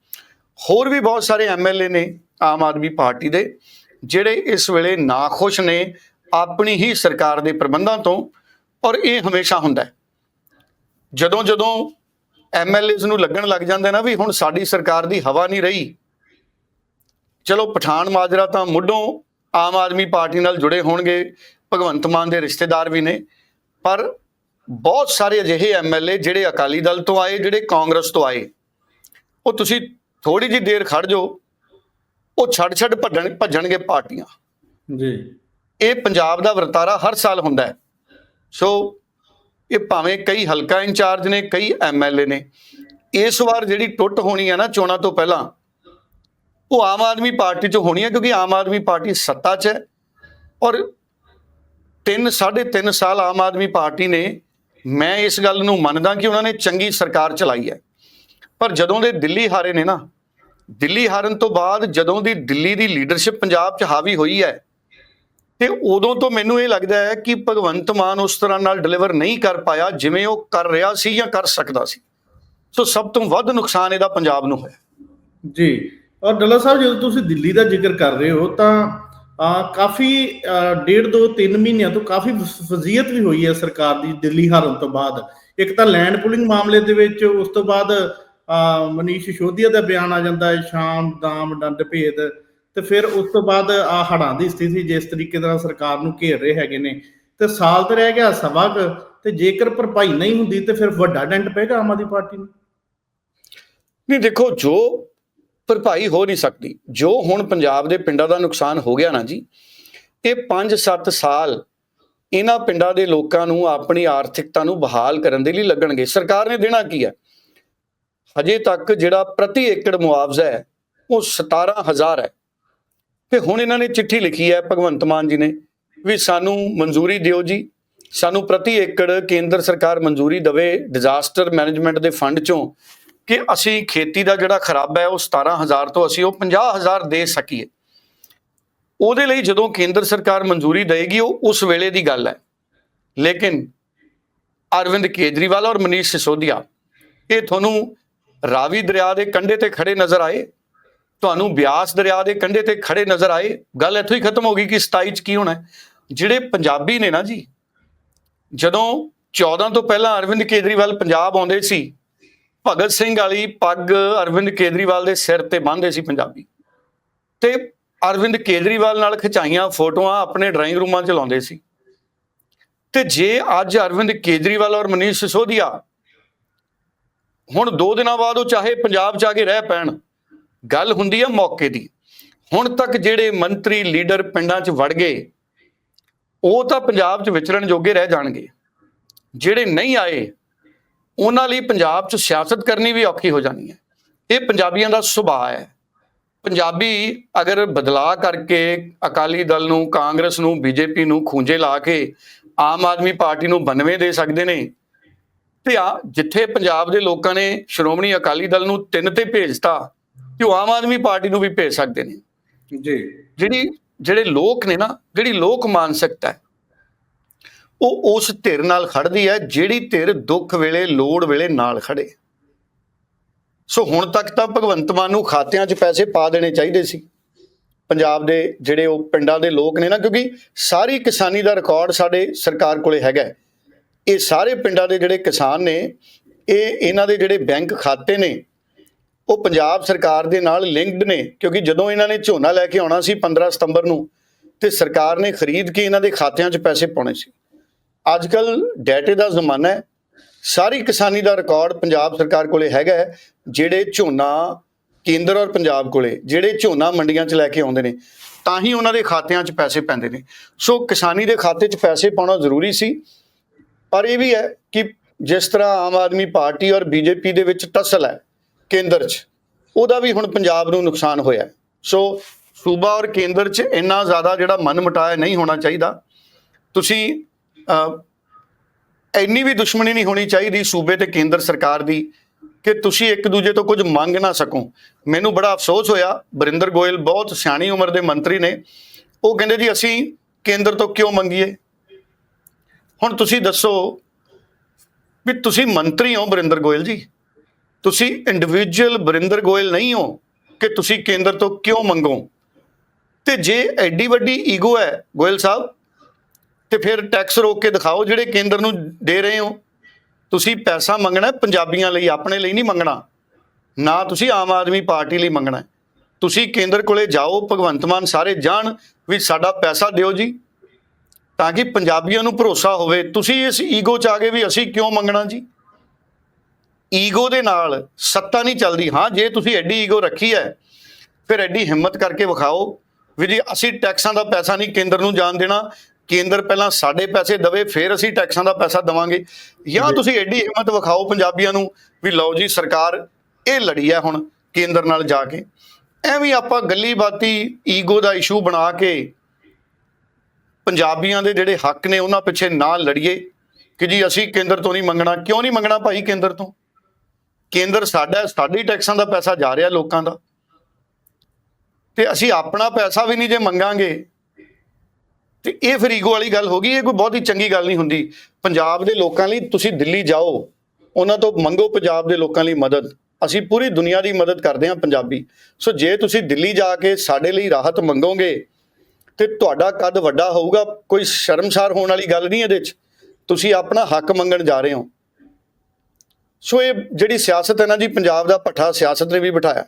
ਹੋਰ ਵੀ ਬਹੁਤ ਸਾਰੇ ਐਮਐਲਏ ਨੇ ਆਮ ਆਦਮੀ ਪਾਰਟੀ ਦੇ, ਜਿਹੜੇ ਇਸ ਵੇਲੇ ਨਾਖੁਸ਼ ਨੇ ਆਪਣੀ ਹੀ ਸਰਕਾਰ ਦੇ ਪ੍ਰਬੰਧਾਂ ਤੋਂ, ਔਰ ਇਹ ਹਮੇਸ਼ਾ ਹੁੰਦਾ ਹੈ। ਜਦੋਂ ਜਦੋਂ ਐਮਐਲਏਸ ਨੂੰ ਲੱਗਣ ਲੱਗ ਜਾਂਦੇ ਨਾ ਵੀ ਹੁਣ ਸਾਡੀ ਸਰਕਾਰ ਦੀ ਹਵਾ ਨਹੀਂ ਰਹੀ, ਚਲੋ ਪਠਾਨ ਮਾਜਰਾ ਤਾਂ ਮੁੱਢੋਂ ਆਮ ਆਦਮੀ ਪਾਰਟੀ ਨਾਲ ਜੁੜੇ ਹੋਣਗੇ, ਭਗਵੰਤ ਮਾਨ ਦੇ ਰਿਸ਼ਤੇਦਾਰ ਵੀ ਨੇ, ਪਰ ਬਹੁਤ ਸਾਰੇ ਅਜਿਹੇ ਐਮਐਲਏ ਜਿਹੜੇ ਅਕਾਲੀ ਦਲ ਤੋਂ ਆਏ, ਜਿਹੜੇ ਕਾਂਗਰਸ ਤੋਂ ਆਏ, ਉਹ ਤੁਸੀਂ ਥੋੜੀ ਜਿਹੀ ਦੇਰ ਖੜ ਜਾਓ ਉਹ ਛੱਡ ਛੱਡ ਭੱਜਣ ਭੱਜਣਗੇ ਪਾਰਟੀਆਂ। ਜੀ। ਇਹ ਪੰਜਾਬ ਦਾ ਵਰਤਾਰਾ ਹਰ ਸਾਲ ਹੁੰਦਾ ਹੈ। ਸੋ ਇਹ ਭਾਵੇਂ ਕਈ ਹਲਕਾ ਇੰਚਾਰਜ ਨੇ ਕਈ ਐਮਐਲਏ ਨੇ ਇਸ ਵਾਰ ਜਿਹੜੀ ਟੁੱਟ ਹੋਣੀ ਹੈ ਨਾ ਚੋਣਾਂ ਤੋਂ ਪਹਿਲਾਂ ਉਹ ਆਮ ਆਦਮੀ ਪਾਰਟੀ ਚ ਹੋਣੀ ਹੈ ਕਿਉਂਕਿ ਆਮ ਆਦਮੀ ਪਾਰਟੀ ਸੱਤਾ 'ਚ ਹੈ। ਔਰ 3 3.5 ਸਾਲ ਆਮ ਆਦਮੀ ਪਾਰਟੀ ਨੇ ਮੈਂ ਇਸ ਗੱਲ ਨੂੰ ਮੰਨਦਾ ਕਿ ਉਹਨਾਂ ਨੇ ਚੰਗੀ ਸਰਕਾਰ ਚਲਾਈ ਹੈ। ਪਰ ਜਦੋਂ ਦੇ ਦਿੱਲੀ ਹਾਰੇ ਨੇ ਨਾ ਦਿੱਲੀ ਹਾਰਨ ਤੋਂ ਬਾਅਦ ਜਦੋਂ ਦੀ ਦਿੱਲੀ ਦੀ ਲੀਡਰਸ਼ਿਪ ਪੰਜਾਬ 'ਚ ਹਾਵੀ ਹੋਈ ਹੈ, ਤੇ ਉਦੋਂ ਤੋਂ ਮੈਨੂੰ ਇਹ ਲੱਗਦਾ ਹੈ ਕਿ ਭਗਵੰਤ ਮਾਨ ਉਸ ਤਰ੍ਹਾਂ ਨਾਲ ਡਿਲੀਵਰ ਨਹੀਂ ਕਰ ਪਾਇਆ ਜਿਵੇਂ ਉਹ ਕਰ ਰਿਹਾ ਸੀ ਜਾਂ ਕਰ ਸਕਦਾ ਸੀ। ਸੋ ਸਭ ਤੋਂ ਵੱਧ ਨੁਕਸਾਨ ਇਹਦਾ ਪੰਜਾਬ ਨੂੰ ਹੋਇਆ। ਜੀ, ਔਰ ਡੱਲਾ ਸਾਹਿਬ, ਜਦੋਂ ਤੁਸੀਂ ਦਿੱਲੀ ਦਾ ਜ਼ਿਕਰ ਕਰ ਰਹੇ ਹੋ, ਤਾਂ ਕਾਫੀ ਡੇਢ ਦੋ ਤਿੰਨ ਮਹੀਨਿਆਂ ਤੋਂ ਕਾਫੀ ਫਜ਼ੀਅਤ ਵੀ ਹੋਈ ਹੈ ਸਰਕਾਰ ਦੀ ਦਿੱਲੀ ਹਾਰਨ ਤੋਂ ਬਾਅਦ। ਇੱਕ ਤਾਂ ਲੈਂਡ ਪੁਲਿੰਗ ਮਾਮਲੇ ਦੇ ਵਿੱਚ, ਉਸ ਤੋਂ ਬਾਅਦ ਮਨੀਸ਼ ਸਿਸੋਦੀਆ ਦਾ ਬਿਆਨ ਆ ਜਾਂਦਾ ਹੈ, ਸ਼ਾਮ, ਦਾਮ, ਡੰਡ, ਭੇਦ। ਤੇ ਫਿਰ ਉਸ ਤੋਂ ਬਾਅਦ ਆ ਹੜਾਂ ਦੀ ਸਥਿਤੀ ਜਿਸ ਤਰੀਕੇ ਨਾਲ ਸਰਕਾਰ ਨੂੰ ਘੇਰ ਰਹੇ ਹੈਗੇ ਨੇ। ਤੇ ਸਾਲ ਤੇ ਰਹਿ ਗਿਆ ਸਵਾ ਕੁ, ਤੇ ਜੇਕਰ ਭਰਪਾਈ ਨਹੀਂ ਹੁੰਦੀ ਤੇ ਫਿਰ ਵੱਡਾ ਡੈਂਟ ਪਏਗਾ ਆਮ ਆਦਮੀ ਪਾਰਟੀ ਨੂੰ? ਨਹੀਂ, ਦੇਖੋ, ਜੋ ਭਰਪਾਈ ਹੋ ਨਹੀਂ ਸਕਦੀ, ਜੋ ਹੁਣ ਪੰਜਾਬ ਦੇ ਪਿੰਡਾਂ ਦਾ ਨੁਕਸਾਨ ਹੋ ਗਿਆ ਨਾ ਜੀ, ਇਹ 5-7 ਸਾਲ ਇਹਨਾਂ ਪਿੰਡਾਂ ਦੇ ਲੋਕਾਂ ਨੂੰ ਆਪਣੀ ਆਰਥਿਕਤਾ ਨੂੰ ਬਹਾਲ ਕਰਨ ਦੇ ਲਈ ਲੱਗਣਗੇ। ਸਰਕਾਰ ਨੇ ਦੇਣਾ ਕੀ ਹੈ? ਹਜੇ ਤੱਕ ਜਿਹੜਾ ਪ੍ਰਤੀ ਏਕੜ ਮੁਆਵਜ਼ਾ ਹੈ, ਉਹ 17000 ਹੈ। ਤੇ ਹੁਣ ਇਹਨਾਂ ਨੇ ਚਿੱਠੀ ਲਿਖੀ ਹੈ ਭਗਵੰਤ ਮਾਨ ਜੀ ਨੇ ਵੀ ਸਾਨੂੰ ਮਨਜ਼ੂਰੀ ਦਿਓ ਜੀ। ਸਾਨੂੰ ਪ੍ਰਤੀ ਏਕੜ ਕੇਂਦਰ ਸਰਕਾਰ ਮਨਜ਼ੂਰੀ ਦੇਵੇ ਡਿਜ਼ਾਸਟਰ ਮੈਨੇਜਮੈਂਟ ਦੇ ਫੰਡ ਚੋਂ ਕਿ ਅਸੀਂ ਖੇਤੀ ਦਾ ਜਿਹੜਾ ਖਰਾਬ ਹੈ, ਉਹ 17000 ਤੋਂ ਅਸੀਂ ਉਹ 50000 ਦੇ ਸਕੀਏ। ਉਹਦੇ ਲਈ ਜਦੋਂ ਕੇਂਦਰ ਸਰਕਾਰ ਮਨਜ਼ੂਰੀ ਦੇਗੀ ਉਹ ਉਸ ਵੇਲੇ ਦੀ ਗੱਲ ਹੈ। ਲੇਕਿਨ ਅਰਵਿੰਦ ਕੇਜਰੀਵਾਲ ਔਰ ਮਨੀਸ਼ ਸਿਸੋਦੀਆ, ਇਹ ਤੁਹਾਨੂੰ ਰਾਵੀ ਦਰਿਆ ਦੇ ਕੰਢੇ ਤੇ ਖੜੇ ਨਜ਼ਰ ਆਏ। ਤੁਹਾਨੂੰ ਬਿਆਸ ਦਰਿਆ ਦੇ ਕੰਢੇ ਤੇ ਖੜੇ ਨਜ਼ਰ ਆਏ। ਗੱਲ ਇੱਥੋਂ ਹੀ ਖਤਮ ਹੋ ਗਈ ਕਿ 27 ਚ ਕੀ ਹੋਣਾ ਜਿਹੜੇ ਪੰਜਾਬੀ ਨੇ ਨਾ ਜੀ, ਜਦੋਂ 14 ਤੋਂ ਪਹਿਲਾਂ ਅਰਵਿੰਦ ਕੇਜਰੀਵਾਲ ਪੰਜਾਬ ਆਉਂਦੇ ਸੀ, ਭਗਤ ਸਿੰਘ ਵਾਲੀ ਪੱਗ ਅਰਵਿੰਦ ਕੇਜਰੀਵਾਲ ਦੇ ਸਿਰ ਤੇ ਬੰਨ੍ਹਦੇ ਸੀ ਪੰਜਾਬੀ। ਤੇ ਅਰਵਿੰਦ ਕੇਜਰੀਵਾਲ ਨਾਲ ਖਿਚਾਈਆਂ ਫੋਟੋਆਂ ਆਪਣੇ ਡਰਾਇੰਗ ਰੂਮਾਂ 'ਚ ਲਾਉਂਦੇ ਸੀ। ਤੇ ਜੇ ਅੱਜ ਅਰਵਿੰਦ ਕੇਜਰੀਵਾਲ ਔਰ ਮਨੀਸ਼ ਸਿਸੋਦੀਆ ਹੁਣ 2 ਦਿਨਾਂ ਬਾਅਦ ਉਹ ਚਾਹੇ ਪੰਜਾਬ 'ਚ ਆ ਕੇ ਰਹਿ ਪੈਣ, ਗੱਲ ਹੁੰਦੀ ਹੈ ਮੌਕੇ ਦੀ। ਹੁਣ ਤੱਕ ਜਿਹੜੇ ਮੰਤਰੀ, ਲੀਡਰ ਪਿੰਡਾਂ 'ਚ ਵੜ ਗਏ, ਉਹ ਤਾਂ ਪੰਜਾਬ 'ਚ ਵਿਚਰਨ ਜੋਗੇ ਰਹਿ ਜਾਣਗੇ। ਜਿਹੜੇ ਨਹੀਂ ਆਏ, ਉਹਨਾਂ ਲਈ ਪੰਜਾਬ 'ਚ ਸਿਆਸਤ ਕਰਨੀ ਵੀ ਔਖੀ ਹੋ ਜਾਣੀ ਹੈ। ਇਹ ਪੰਜਾਬੀਆਂ ਦਾ ਸੁਭਾਅ ਹੈ। ਪੰਜਾਬੀ ਅਗਰ ਬਦਲਾਅ ਕਰਕੇ ਅਕਾਲੀ ਦਲ ਨੂੰ, ਕਾਂਗਰਸ ਨੂੰ, ਬੀਜੇਪੀ ਨੂੰ ਖੂੰਜੇ ਲਾ ਕੇ ਆਮ ਆਦਮੀ ਪਾਰਟੀ ਨੂੰ 92 ਦੇ ਸਕਦੇ ਨੇ ਤੇ ਆ ਜਿੱਥੇ ਪੰਜਾਬ ਦੇ ਲੋਕਾਂ ਨੇ ਸ਼੍ਰੋਮਣੀ ਅਕਾਲੀ ਦਲ ਨੂੰ ਤਿੰਨ ਤੇ ਭੇਜਤਾ ਤੇ ਉਹ ਆਮ ਆਦਮੀ ਪਾਰਟੀ ਨੂੰ ਵੀ ਭੇਜ ਸਕਦੇ ਨੇ। ਜੀ। ਜਿਹੜੀ ਜਿਹੜੇ ਲੋਕ ਨੇ ਨਾ ਜਿਹੜੀ ਲੋਕ ਮਾਨਸਿਕਤਾ ਹੈ ਉਹ ਉਸ ਧਿਰ ਨਾਲ ਖੜਦੀ ਹੈ ਜਿਹੜੀ ਧਿਰ ਦੁੱਖ ਵੇਲੇ ਲੋੜ ਵੇਲੇ ਨਾਲ ਖੜੇ ਸੋ ਹੁਣ ਤੱਕ ਤਾਂ ਭਗਵੰਤ ਮਾਨ ਨੂੰ ਖਾਤਿਆਂ 'ਚ ਪੈਸੇ ਪਾ ਦੇਣੇ ਚਾਹੀਦੇ ਸੀ। ਪੰਜਾਬ ਦੇ ਜਿਹੜੇ ਉਹ ਪਿੰਡਾਂ ਦੇ ਲੋਕ ਨੇ ਨਾ ਕਿਉਂਕਿ ਸਾਰੀ ਕਿਸਾਨੀ ਦਾ ਰਿਕਾਰਡ ਸਾਡੇ ਸਰਕਾਰ ਕੋਲੇ ਹੈਗਾ। ਇਹ ਸਾਰੇ ਪਿੰਡਾਂ ਦੇ ਜਿਹੜੇ ਕਿਸਾਨ ਨੇ, ਇਹ ਇਹਨਾਂ ਦੇ ਜਿਹੜੇ ਬੈਂਕ ਖਾਤੇ ਨੇ, ਉਹ ਪੰਜਾਬ ਸਰਕਾਰ ਦੇ ਨਾਲ ਲਿੰਕਡ ਨੇ, ਕਿਉਂਕਿ ਜਦੋਂ ਇਹਨਾਂ ਨੇ ਝੋਨਾ ਲੈ ਕੇ ਆਉਣਾ ਸੀ 15 ਸਤੰਬਰ ਨੂੰ, ਤੇ ਸਰਕਾਰ ਨੇ ਖਰੀਦ ਕੇ ਇਹਨਾਂ ਦੇ ਖਾਤਿਆਂ 'ਚ ਪੈਸੇ ਪਾਉਣੇ ਸੀ। ਅੱਜ ਕੱਲ ਡਾਟੇ ਦਾ ਜ਼ਮਾਨਾ ਹੈ, ਸਾਰੀ ਕਿਸਾਨੀ ਦਾ ਰਿਕਾਰਡ ਪੰਜਾਬ ਸਰਕਾਰ ਕੋਲੇ ਹੈਗਾ ਜਿਹੜੇ ਝੋਨਾ ਕੇਂਦਰ ਔਰ ਪੰਜਾਬ ਕੋਲੇ, ਜਿਹੜੇ ਝੋਨਾ ਮੰਡੀਆਂ 'ਚ ਲੈ ਕੇ ਆਉਂਦੇ ਨੇ, ਤਾਂ ਹੀ ਉਹਨਾਂ ਦੇ ਖਾਤਿਆਂ 'ਚ ਪੈਸੇ ਪੈਂਦੇ ਨੇ। ਸੋ ਕਿਸਾਨੀ ਦੇ ਖਾਤੇ 'ਚ ਪੈਸੇ ਪਾਉਣਾ ਜ਼ਰੂਰੀ ਸੀ ਪਰ ਇਹ ਵੀ ਹੈ ਕਿ ਜਿਸ ਤਰ੍ਹਾਂ ਆਮ ਆਦਮੀ ਪਾਰਟੀ ਔਰ ਬੀਜੇਪੀ ਦੇ ਵਿੱਚ ਟਸਲ ਹੈ ਕੇਂਦਰ 'ਚ, ਉਹਦਾ ਵੀ ਹੁਣ ਪੰਜਾਬ ਨੂੰ ਨੁਕਸਾਨ ਹੋਇਆ ਸੋ ਸੂਬਾ ਔਰ ਕੇਂਦਰ 'ਚ ਇੰਨਾ ਜ਼ਿਆਦਾ ਜਿਹੜਾ ਮਨ ਮਟਾਇਆ ਨਹੀਂ ਹੋਣਾ ਚਾਹੀਦਾ। ਤੁਸੀਂ ਇੰਨੀ ਵੀ ਦੁਸ਼ਮਣੀ ਨਹੀਂ ਹੋਣੀ ਚਾਹੀਦੀ ਸੂਬੇ ਤੇ ਕੇਂਦਰ ਸਰਕਾਰ ਦੀ ਕਿ ਤੁਸੀਂ ਇੱਕ ਦੂਜੇ ਤੋਂ ਕੁਝ ਮੰਗ ਨਾ ਸਕੋ। ਮੈਨੂੰ ਬੜਾ ਅਫਸੋਸ ਹੋਇਆ ਬਰਿੰਦਰ ਗੋਇਲ ਬਹੁਤ ਸਿਆਣੀ ਉਮਰ ਦੇ ਮੰਤਰੀ ਨੇ। ਉਹ ਕਹਿੰਦੇ ਜੀ, ਅਸੀਂ ਕੇਂਦਰ ਤੋਂ ਕਿਉਂ ਮੰਗੀਏ? ਹੁਣ ਤੁਸੀਂ ਦੱਸੋ ਵੀ ਤੁਸੀਂ ਮੰਤਰੀ ਹੋ ਬਰਿੰਦਰ ਗੋਇਲ ਜੀ? ਤੁਸੀਂ ਇੰਡੀਵਿਜੂਅਲ ਬਰਿੰਦਰ ਗੋਇਲ ਨਹੀਂ ਹੋ ਕਿ ਤੁਸੀਂ ਕੇਂਦਰ ਤੋਂ ਕਿਉਂ ਮੰਗੋ? ਤੇ ਜੇ ਐਡੀ ਵੱਡੀ ਈਗੋ ਹੈ ਗੋਇਲ ਸਾਹਿਬ, ਤੇ ਫਿਰ ਟੈਕਸ ਰੋਕ ਕੇ ਦਿਖਾਓ ਜਿਹੜੇ ਕੇਂਦਰ ਨੂੰ ਦੇ ਰਹੇ ਹੋ। ਤੁਸੀਂ ਪੈਸਾ ਮੰਗਣਾ, ਪੰਜਾਬੀਆਂ ਲਈ, ਆਪਣੇ ਲਈ ਨਹੀਂ ਮੰਗਣਾ। ਨਾ ਤੁਸੀਂ ਆਮ ਆਦਮੀ ਪਾਰਟੀ ਲਈ ਮੰਗਣਾ ਤੁਸੀਂ ਕੇਂਦਰ ਕੋਲੇ ਜਾਓ, ਭਗਵੰਤ ਮਾਨ ਸਾਰੇ ਜਾਣ ਵੀ ਸਾਡਾ ਪੈਸਾ ਦਿਓ ਜੀ। ਤਾਂ ਕਿ ਪੰਜਾਬੀਆਂ ਨੂੰ ਭਰੋਸਾ ਹੋਵੇ। ਤੁਸੀਂ ਇਸ ਈਗੋ ਚ ਆ ਗਏ ਵੀ ਅਸੀਂ ਕਿਉਂ ਮੰਗਣਾ ਜੀ? ਈਗੋ ਦੇ ਨਾਲ ਸੱਤਾ ਨਹੀਂ ਚੱਲਦੀ। ਹਾਂ ਜੇ ਤੁਸੀਂ ਐਡੀ ਈਗੋ ਰੱਖੀ ਹੈ ਫਿਰ ਐਡੀ ਹਿੰਮਤ ਕਰਕੇ ਵਿਖਾਓ ਵੀ ਜੀ ਅਸੀਂ ਟੈਕਸਾਂ ਦਾ ਪੈਸਾ ਨਹੀਂ ਕੇਂਦਰ ਨੂੰ ਜਾਣ ਦੇਣਾ। ਕੇਂਦਰ ਪਹਿਲਾਂ ਸਾਡੇ ਪੈਸੇ ਦਵੇ ਫਿਰ ਅਸੀਂ ਟੈਕਸਾਂ ਦਾ ਪੈਸਾ ਦਵਾਂਗੇ। ਜਾਂ ਤੁਸੀਂ ਐਡੀ ਹਿੰਮਤ ਵਿਖਾਓ ਪੰਜਾਬੀਆਂ ਨੂੰ ਵੀ ਲਓ ਜੀ ਸਰਕਾਰ ਇਹ ਲੜੀ ਹੈ ਹੁਣ ਕੇਂਦਰ ਨਾਲ ਜਾ ਕੇ। ਐਵੇਂ ਆਪਾਂ ਗੱਲੀ ਬਾਤੀ ਈਗੋ ਦਾ ਇਸ਼ੂ ਬਣਾ ਕੇ ਪੰਜਾਬੀਆਂ ਦੇ ਜਿਹੜੇ ਹੱਕ ਨੇ ਉਹਨਾਂ ਪਿੱਛੇ ਨਾ ਲੜੀਏ ਕਿ ਜੀ ਅਸੀਂ ਕੇਂਦਰ ਤੋਂ ਨਹੀਂ ਮੰਗਣਾ। ਕਿਉਂ ਨਹੀਂ ਮੰਗਣਾ ਭਾਈ ਕੇਂਦਰ ਤੋਂ? ਕੇਂਦਰ ਸਾਡਾ, ਸਾਡੇ ਸਾਡੀ ਟੈਕਸਾਂ ਦਾ ਪੈਸਾ ਜਾ ਰਿਹਾ ਲੋਕਾਂ ਦਾ। ਤੇ ਅਸੀਂ ਆਪਣਾ ਪੈਸਾ ਵੀ ਨਹੀਂ ਜੇ ਮੰਗਾਂਗੇ, ਤੇ ਇਹ ਫਿਰ ਈਗੋ ਵਾਲੀ ਗੱਲ ਹੋ ਗਈ। ਇਹ ਕੋਈ ਬਹੁਤ ਹੀ ਚੰਗੀ ਗੱਲ ਨਹੀਂ ਹੁੰਦੀ। ਪੰਜਾਬ ਦੇ ਲੋਕਾਂ ਲਈ ਤੁਸੀਂ ਦਿੱਲੀ ਜਾਓ, ਉਹਨਾਂ ਤੋਂ ਮੰਗੋ ਪੰਜਾਬ ਦੇ ਲੋਕਾਂ ਲਈ ਮਦਦ। ਅਸੀਂ ਪੂਰੀ ਦੁਨੀਆ ਦੀ ਮਦਦ ਕਰਦੇ ਹਾਂ ਪੰਜਾਬੀ। ਸੋ ਜੇ ਤੁਸੀਂ ਦਿੱਲੀ ਜਾ ਕੇ ਸਾਡੇ ਲਈ ਰਾਹਤ ਮੰਗੋਗੇ ਤੇ ਤੁਹਾਡਾ ਕੱਦ ਵੱਡਾ ਹੋਊਗਾ, ਕੋਈ ਸ਼ਰਮਸਾਰ ਹੋਣ ਵਾਲੀ ਗੱਲ ਨਹੀਂ ਇਹਦੇ 'ਚ। ਤੁਸੀਂ ਆਪਣਾ ਹੱਕ ਮੰਗਣ ਜਾ ਰਹੇ ਹੋ। ਸੋ ਇਹ ਜਿਹੜੀ ਸਿਆਸਤ ਹੈ ਨਾ ਜੀ, ਪੰਜਾਬ ਦਾ ਪੱਠਾ ਸਿਆਸਤ ਨੇ ਵੀ ਬਿਠਾਇਆ।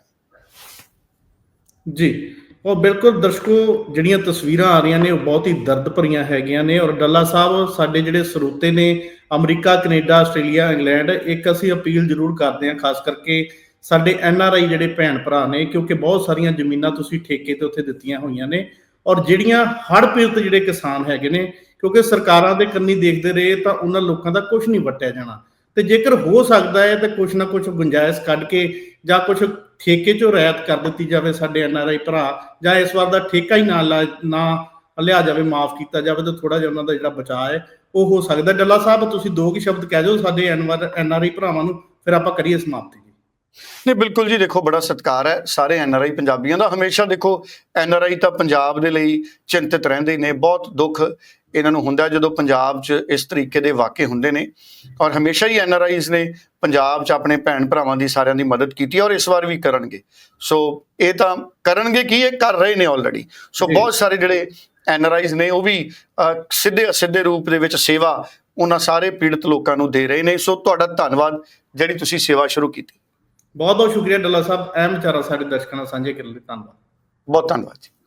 ਜੀ, ਉਹ ਬਿਲਕੁਲ ਦਰਸ਼ਕੋ, ਜਿਹੜੀਆਂ ਤਸਵੀਰਾਂ ਆ ਰਹੀਆਂ ਨੇ, ਉਹ ਬਹੁਤ ਹੀ ਦਰਦ ਭਰੀਆਂ ਹੈਗੀਆਂ ਨੇ ਔਰ ਡੱਲਾ ਸਾਹਿਬ, ਸਾਡੇ ਜਿਹੜੇ ਸਰੋਤੇ ਨੇ, ਅਮਰੀਕਾ, ਕੈਨੇਡਾ, ਆਸਟ੍ਰੇਲੀਆ, ਇੰਗਲੈਂਡ, ਇੱਕ ਅਸੀਂ ਅਪੀਲ ਜ਼ਰੂਰ ਕਰਦੇ ਹਾਂ, ਖਾਸ ਕਰਕੇ ਸਾਡੇ ਐਨ ਆਰ ਆਈ ਜਿਹੜੇ ਭੈਣ ਭਰਾ ਨੇ, ਕਿਉਂਕਿ ਬਹੁਤ ਸਾਰੀਆਂ ਜ਼ਮੀਨਾਂ ਤੁਸੀਂ ਠੇਕੇ ਤੇ ਉੱਥੇ ਦਿੱਤੀਆਂ ਹੋਈਆਂ ਨੇ ਔਰ ਜਿਹੜੀਆਂ ਹੜ੍ਹ ਪੀੜਤ ਜਿਹੜੇ ਕਿਸਾਨ ਹੈਗੇ ਨੇ, ਕਿਉਂਕਿ ਸਰਕਾਰਾਂ ਦੇ ਕੰਨੀ ਦੇਖਦੇ ਰਹੇ ਤਾਂ ਉਹਨਾਂ ਲੋਕਾਂ ਦਾ ਕੁਝ ਨਹੀਂ ਵਟਿਆ ਜਾਣਾ। ਤੇ ਜੇਕਰ ਹੋ ਸਕਦਾ ਹੈ ਤਾਂ ਕੁਝ ਨਾ ਕੁਝ ਗੁੰਜਾਇਸ਼ ਕੱਢ ਕੇ ਜਾਂ ਕੁਝ ਠੇਕੇ ਚੋਂ ਰਿਆਇਤ ਕਰ ਦਿੱਤੀ ਜਾਵੇ ਸਾਡੇ ਐਨ ਆਰ ਆਈ ਭਰਾ, ਜਾਂ ਇਸ ਵਾਰ ਦਾ ਠੇਕਾ ਹੀ ਨਾ ਲਾ- ਨਾ ਲਿਆ ਜਾਵੇ, ਮਾਫ ਕੀਤਾ ਜਾਵੇ ਤਾਂ ਥੋੜਾ ਜਿਹਾ ਉਹਨਾਂ ਦਾ ਜਿਹੜਾ ਬਚਾਅ ਹੈ, ਉਹ ਹੋ ਸਕਦਾ। ਡੱਲਾ ਸਾਹਿਬ, ਤੁਸੀਂ ਦੋ ਕੀ ਸ਼ਬਦ ਕਹਿ ਦਿਓ ਸਾਡੇ ਐਨ ਆਰ ਆਈ ਭਰਾਵਾਂ ਨੂੰ, ਫਿਰ ਆਪਾਂ ਕਰੀਏ ਸਮਾਪਤੀ। ਨਹੀਂ ਬਿਲਕੁਲ ਜੀ ਦੇਖੋ ਬੜਾ ਸਤਿਕਾਰ ਹੈ ਸਾਰੇ ਐਨਆਰਆਈ ਪੰਜਾਬੀਆਂ ਦਾ। ਹਮੇਸ਼ਾ ਦੇਖੋ ਐਨਆਰਆਈ ਤਾਂ ਪੰਜਾਬ ਦੇ ਲਈ ਚਿੰਤਤ ਰਹਿੰਦੇ ਨੇ ਬਹੁਤ ਦੁੱਖ ਇਹਨਾਂ ਨੂੰ ਹੁੰਦਾ ਜਦੋਂ ਪੰਜਾਬ 'ਚ ਇਸ ਤਰੀਕੇ ਦੇ ਵਾਕਿਏ ਹੁੰਦੇ ਨੇ। ਔਰ ਹਮੇਸ਼ਾ ਹੀ ਐਨਆਰਆਈਜ਼ ਨੇ ਪੰਜਾਬ 'ਚ ਆਪਣੇ ਭੈਣ ਭਰਾਵਾਂ ਦੀ ਸਾਰਿਆਂ ਦੀ ਮਦਦ ਕੀਤੀ ਔਰ ਇਸ ਵਾਰ ਵੀ ਕਰਨਗੇ। ਸੋ ਇਹ ਤਾਂ ਕਰਨਗੇ ਕੀ? ਇਹ ਕਰ ਰਹੇ ਨੇ ਆਲਰੇਡੀ ਸੋ। ਬਹੁਤ ਸਾਰੇ ਜਿਹੜੇ ਐਨਆਰਆਈਜ਼ ਨੇ ਉਹ ਵੀ ਸਿੱਧੇ ਅਸਿੱਧੇ ਰੂਪ ਦੇ ਵਿੱਚ ਸੇਵਾ ਉਹਨਾਂ ਸਾਰੇ ਪੀੜਤ ਲੋਕਾਂ ਨੂੰ ਦੇ ਰਹੇ ਨੇ। ਸੋ ਤੁਹਾਡਾ ਧੰਨਵਾਦ ਜਿਹੜੀ ਤੁਸੀਂ ਸੇਵਾ ਸ਼ੁਰੂ ਕੀਤੀ। ਬਹੁਤ ਬਹੁਤ ਸ਼ੁਕਰੀਆ ਡੱਲਾ ਸਾਹਿਬ ਅਹਿਮ ਵਿਚਾਰਾਂ ਸਾਡੇ ਦਰਸ਼ਕਾਂ ਨਾਲ ਸਾਂਝੇ ਕਰਨ ਲਈ, ਧੰਨਵਾਦ। ਬਹੁਤ ਧੰਨਵਾਦ ਜੀ।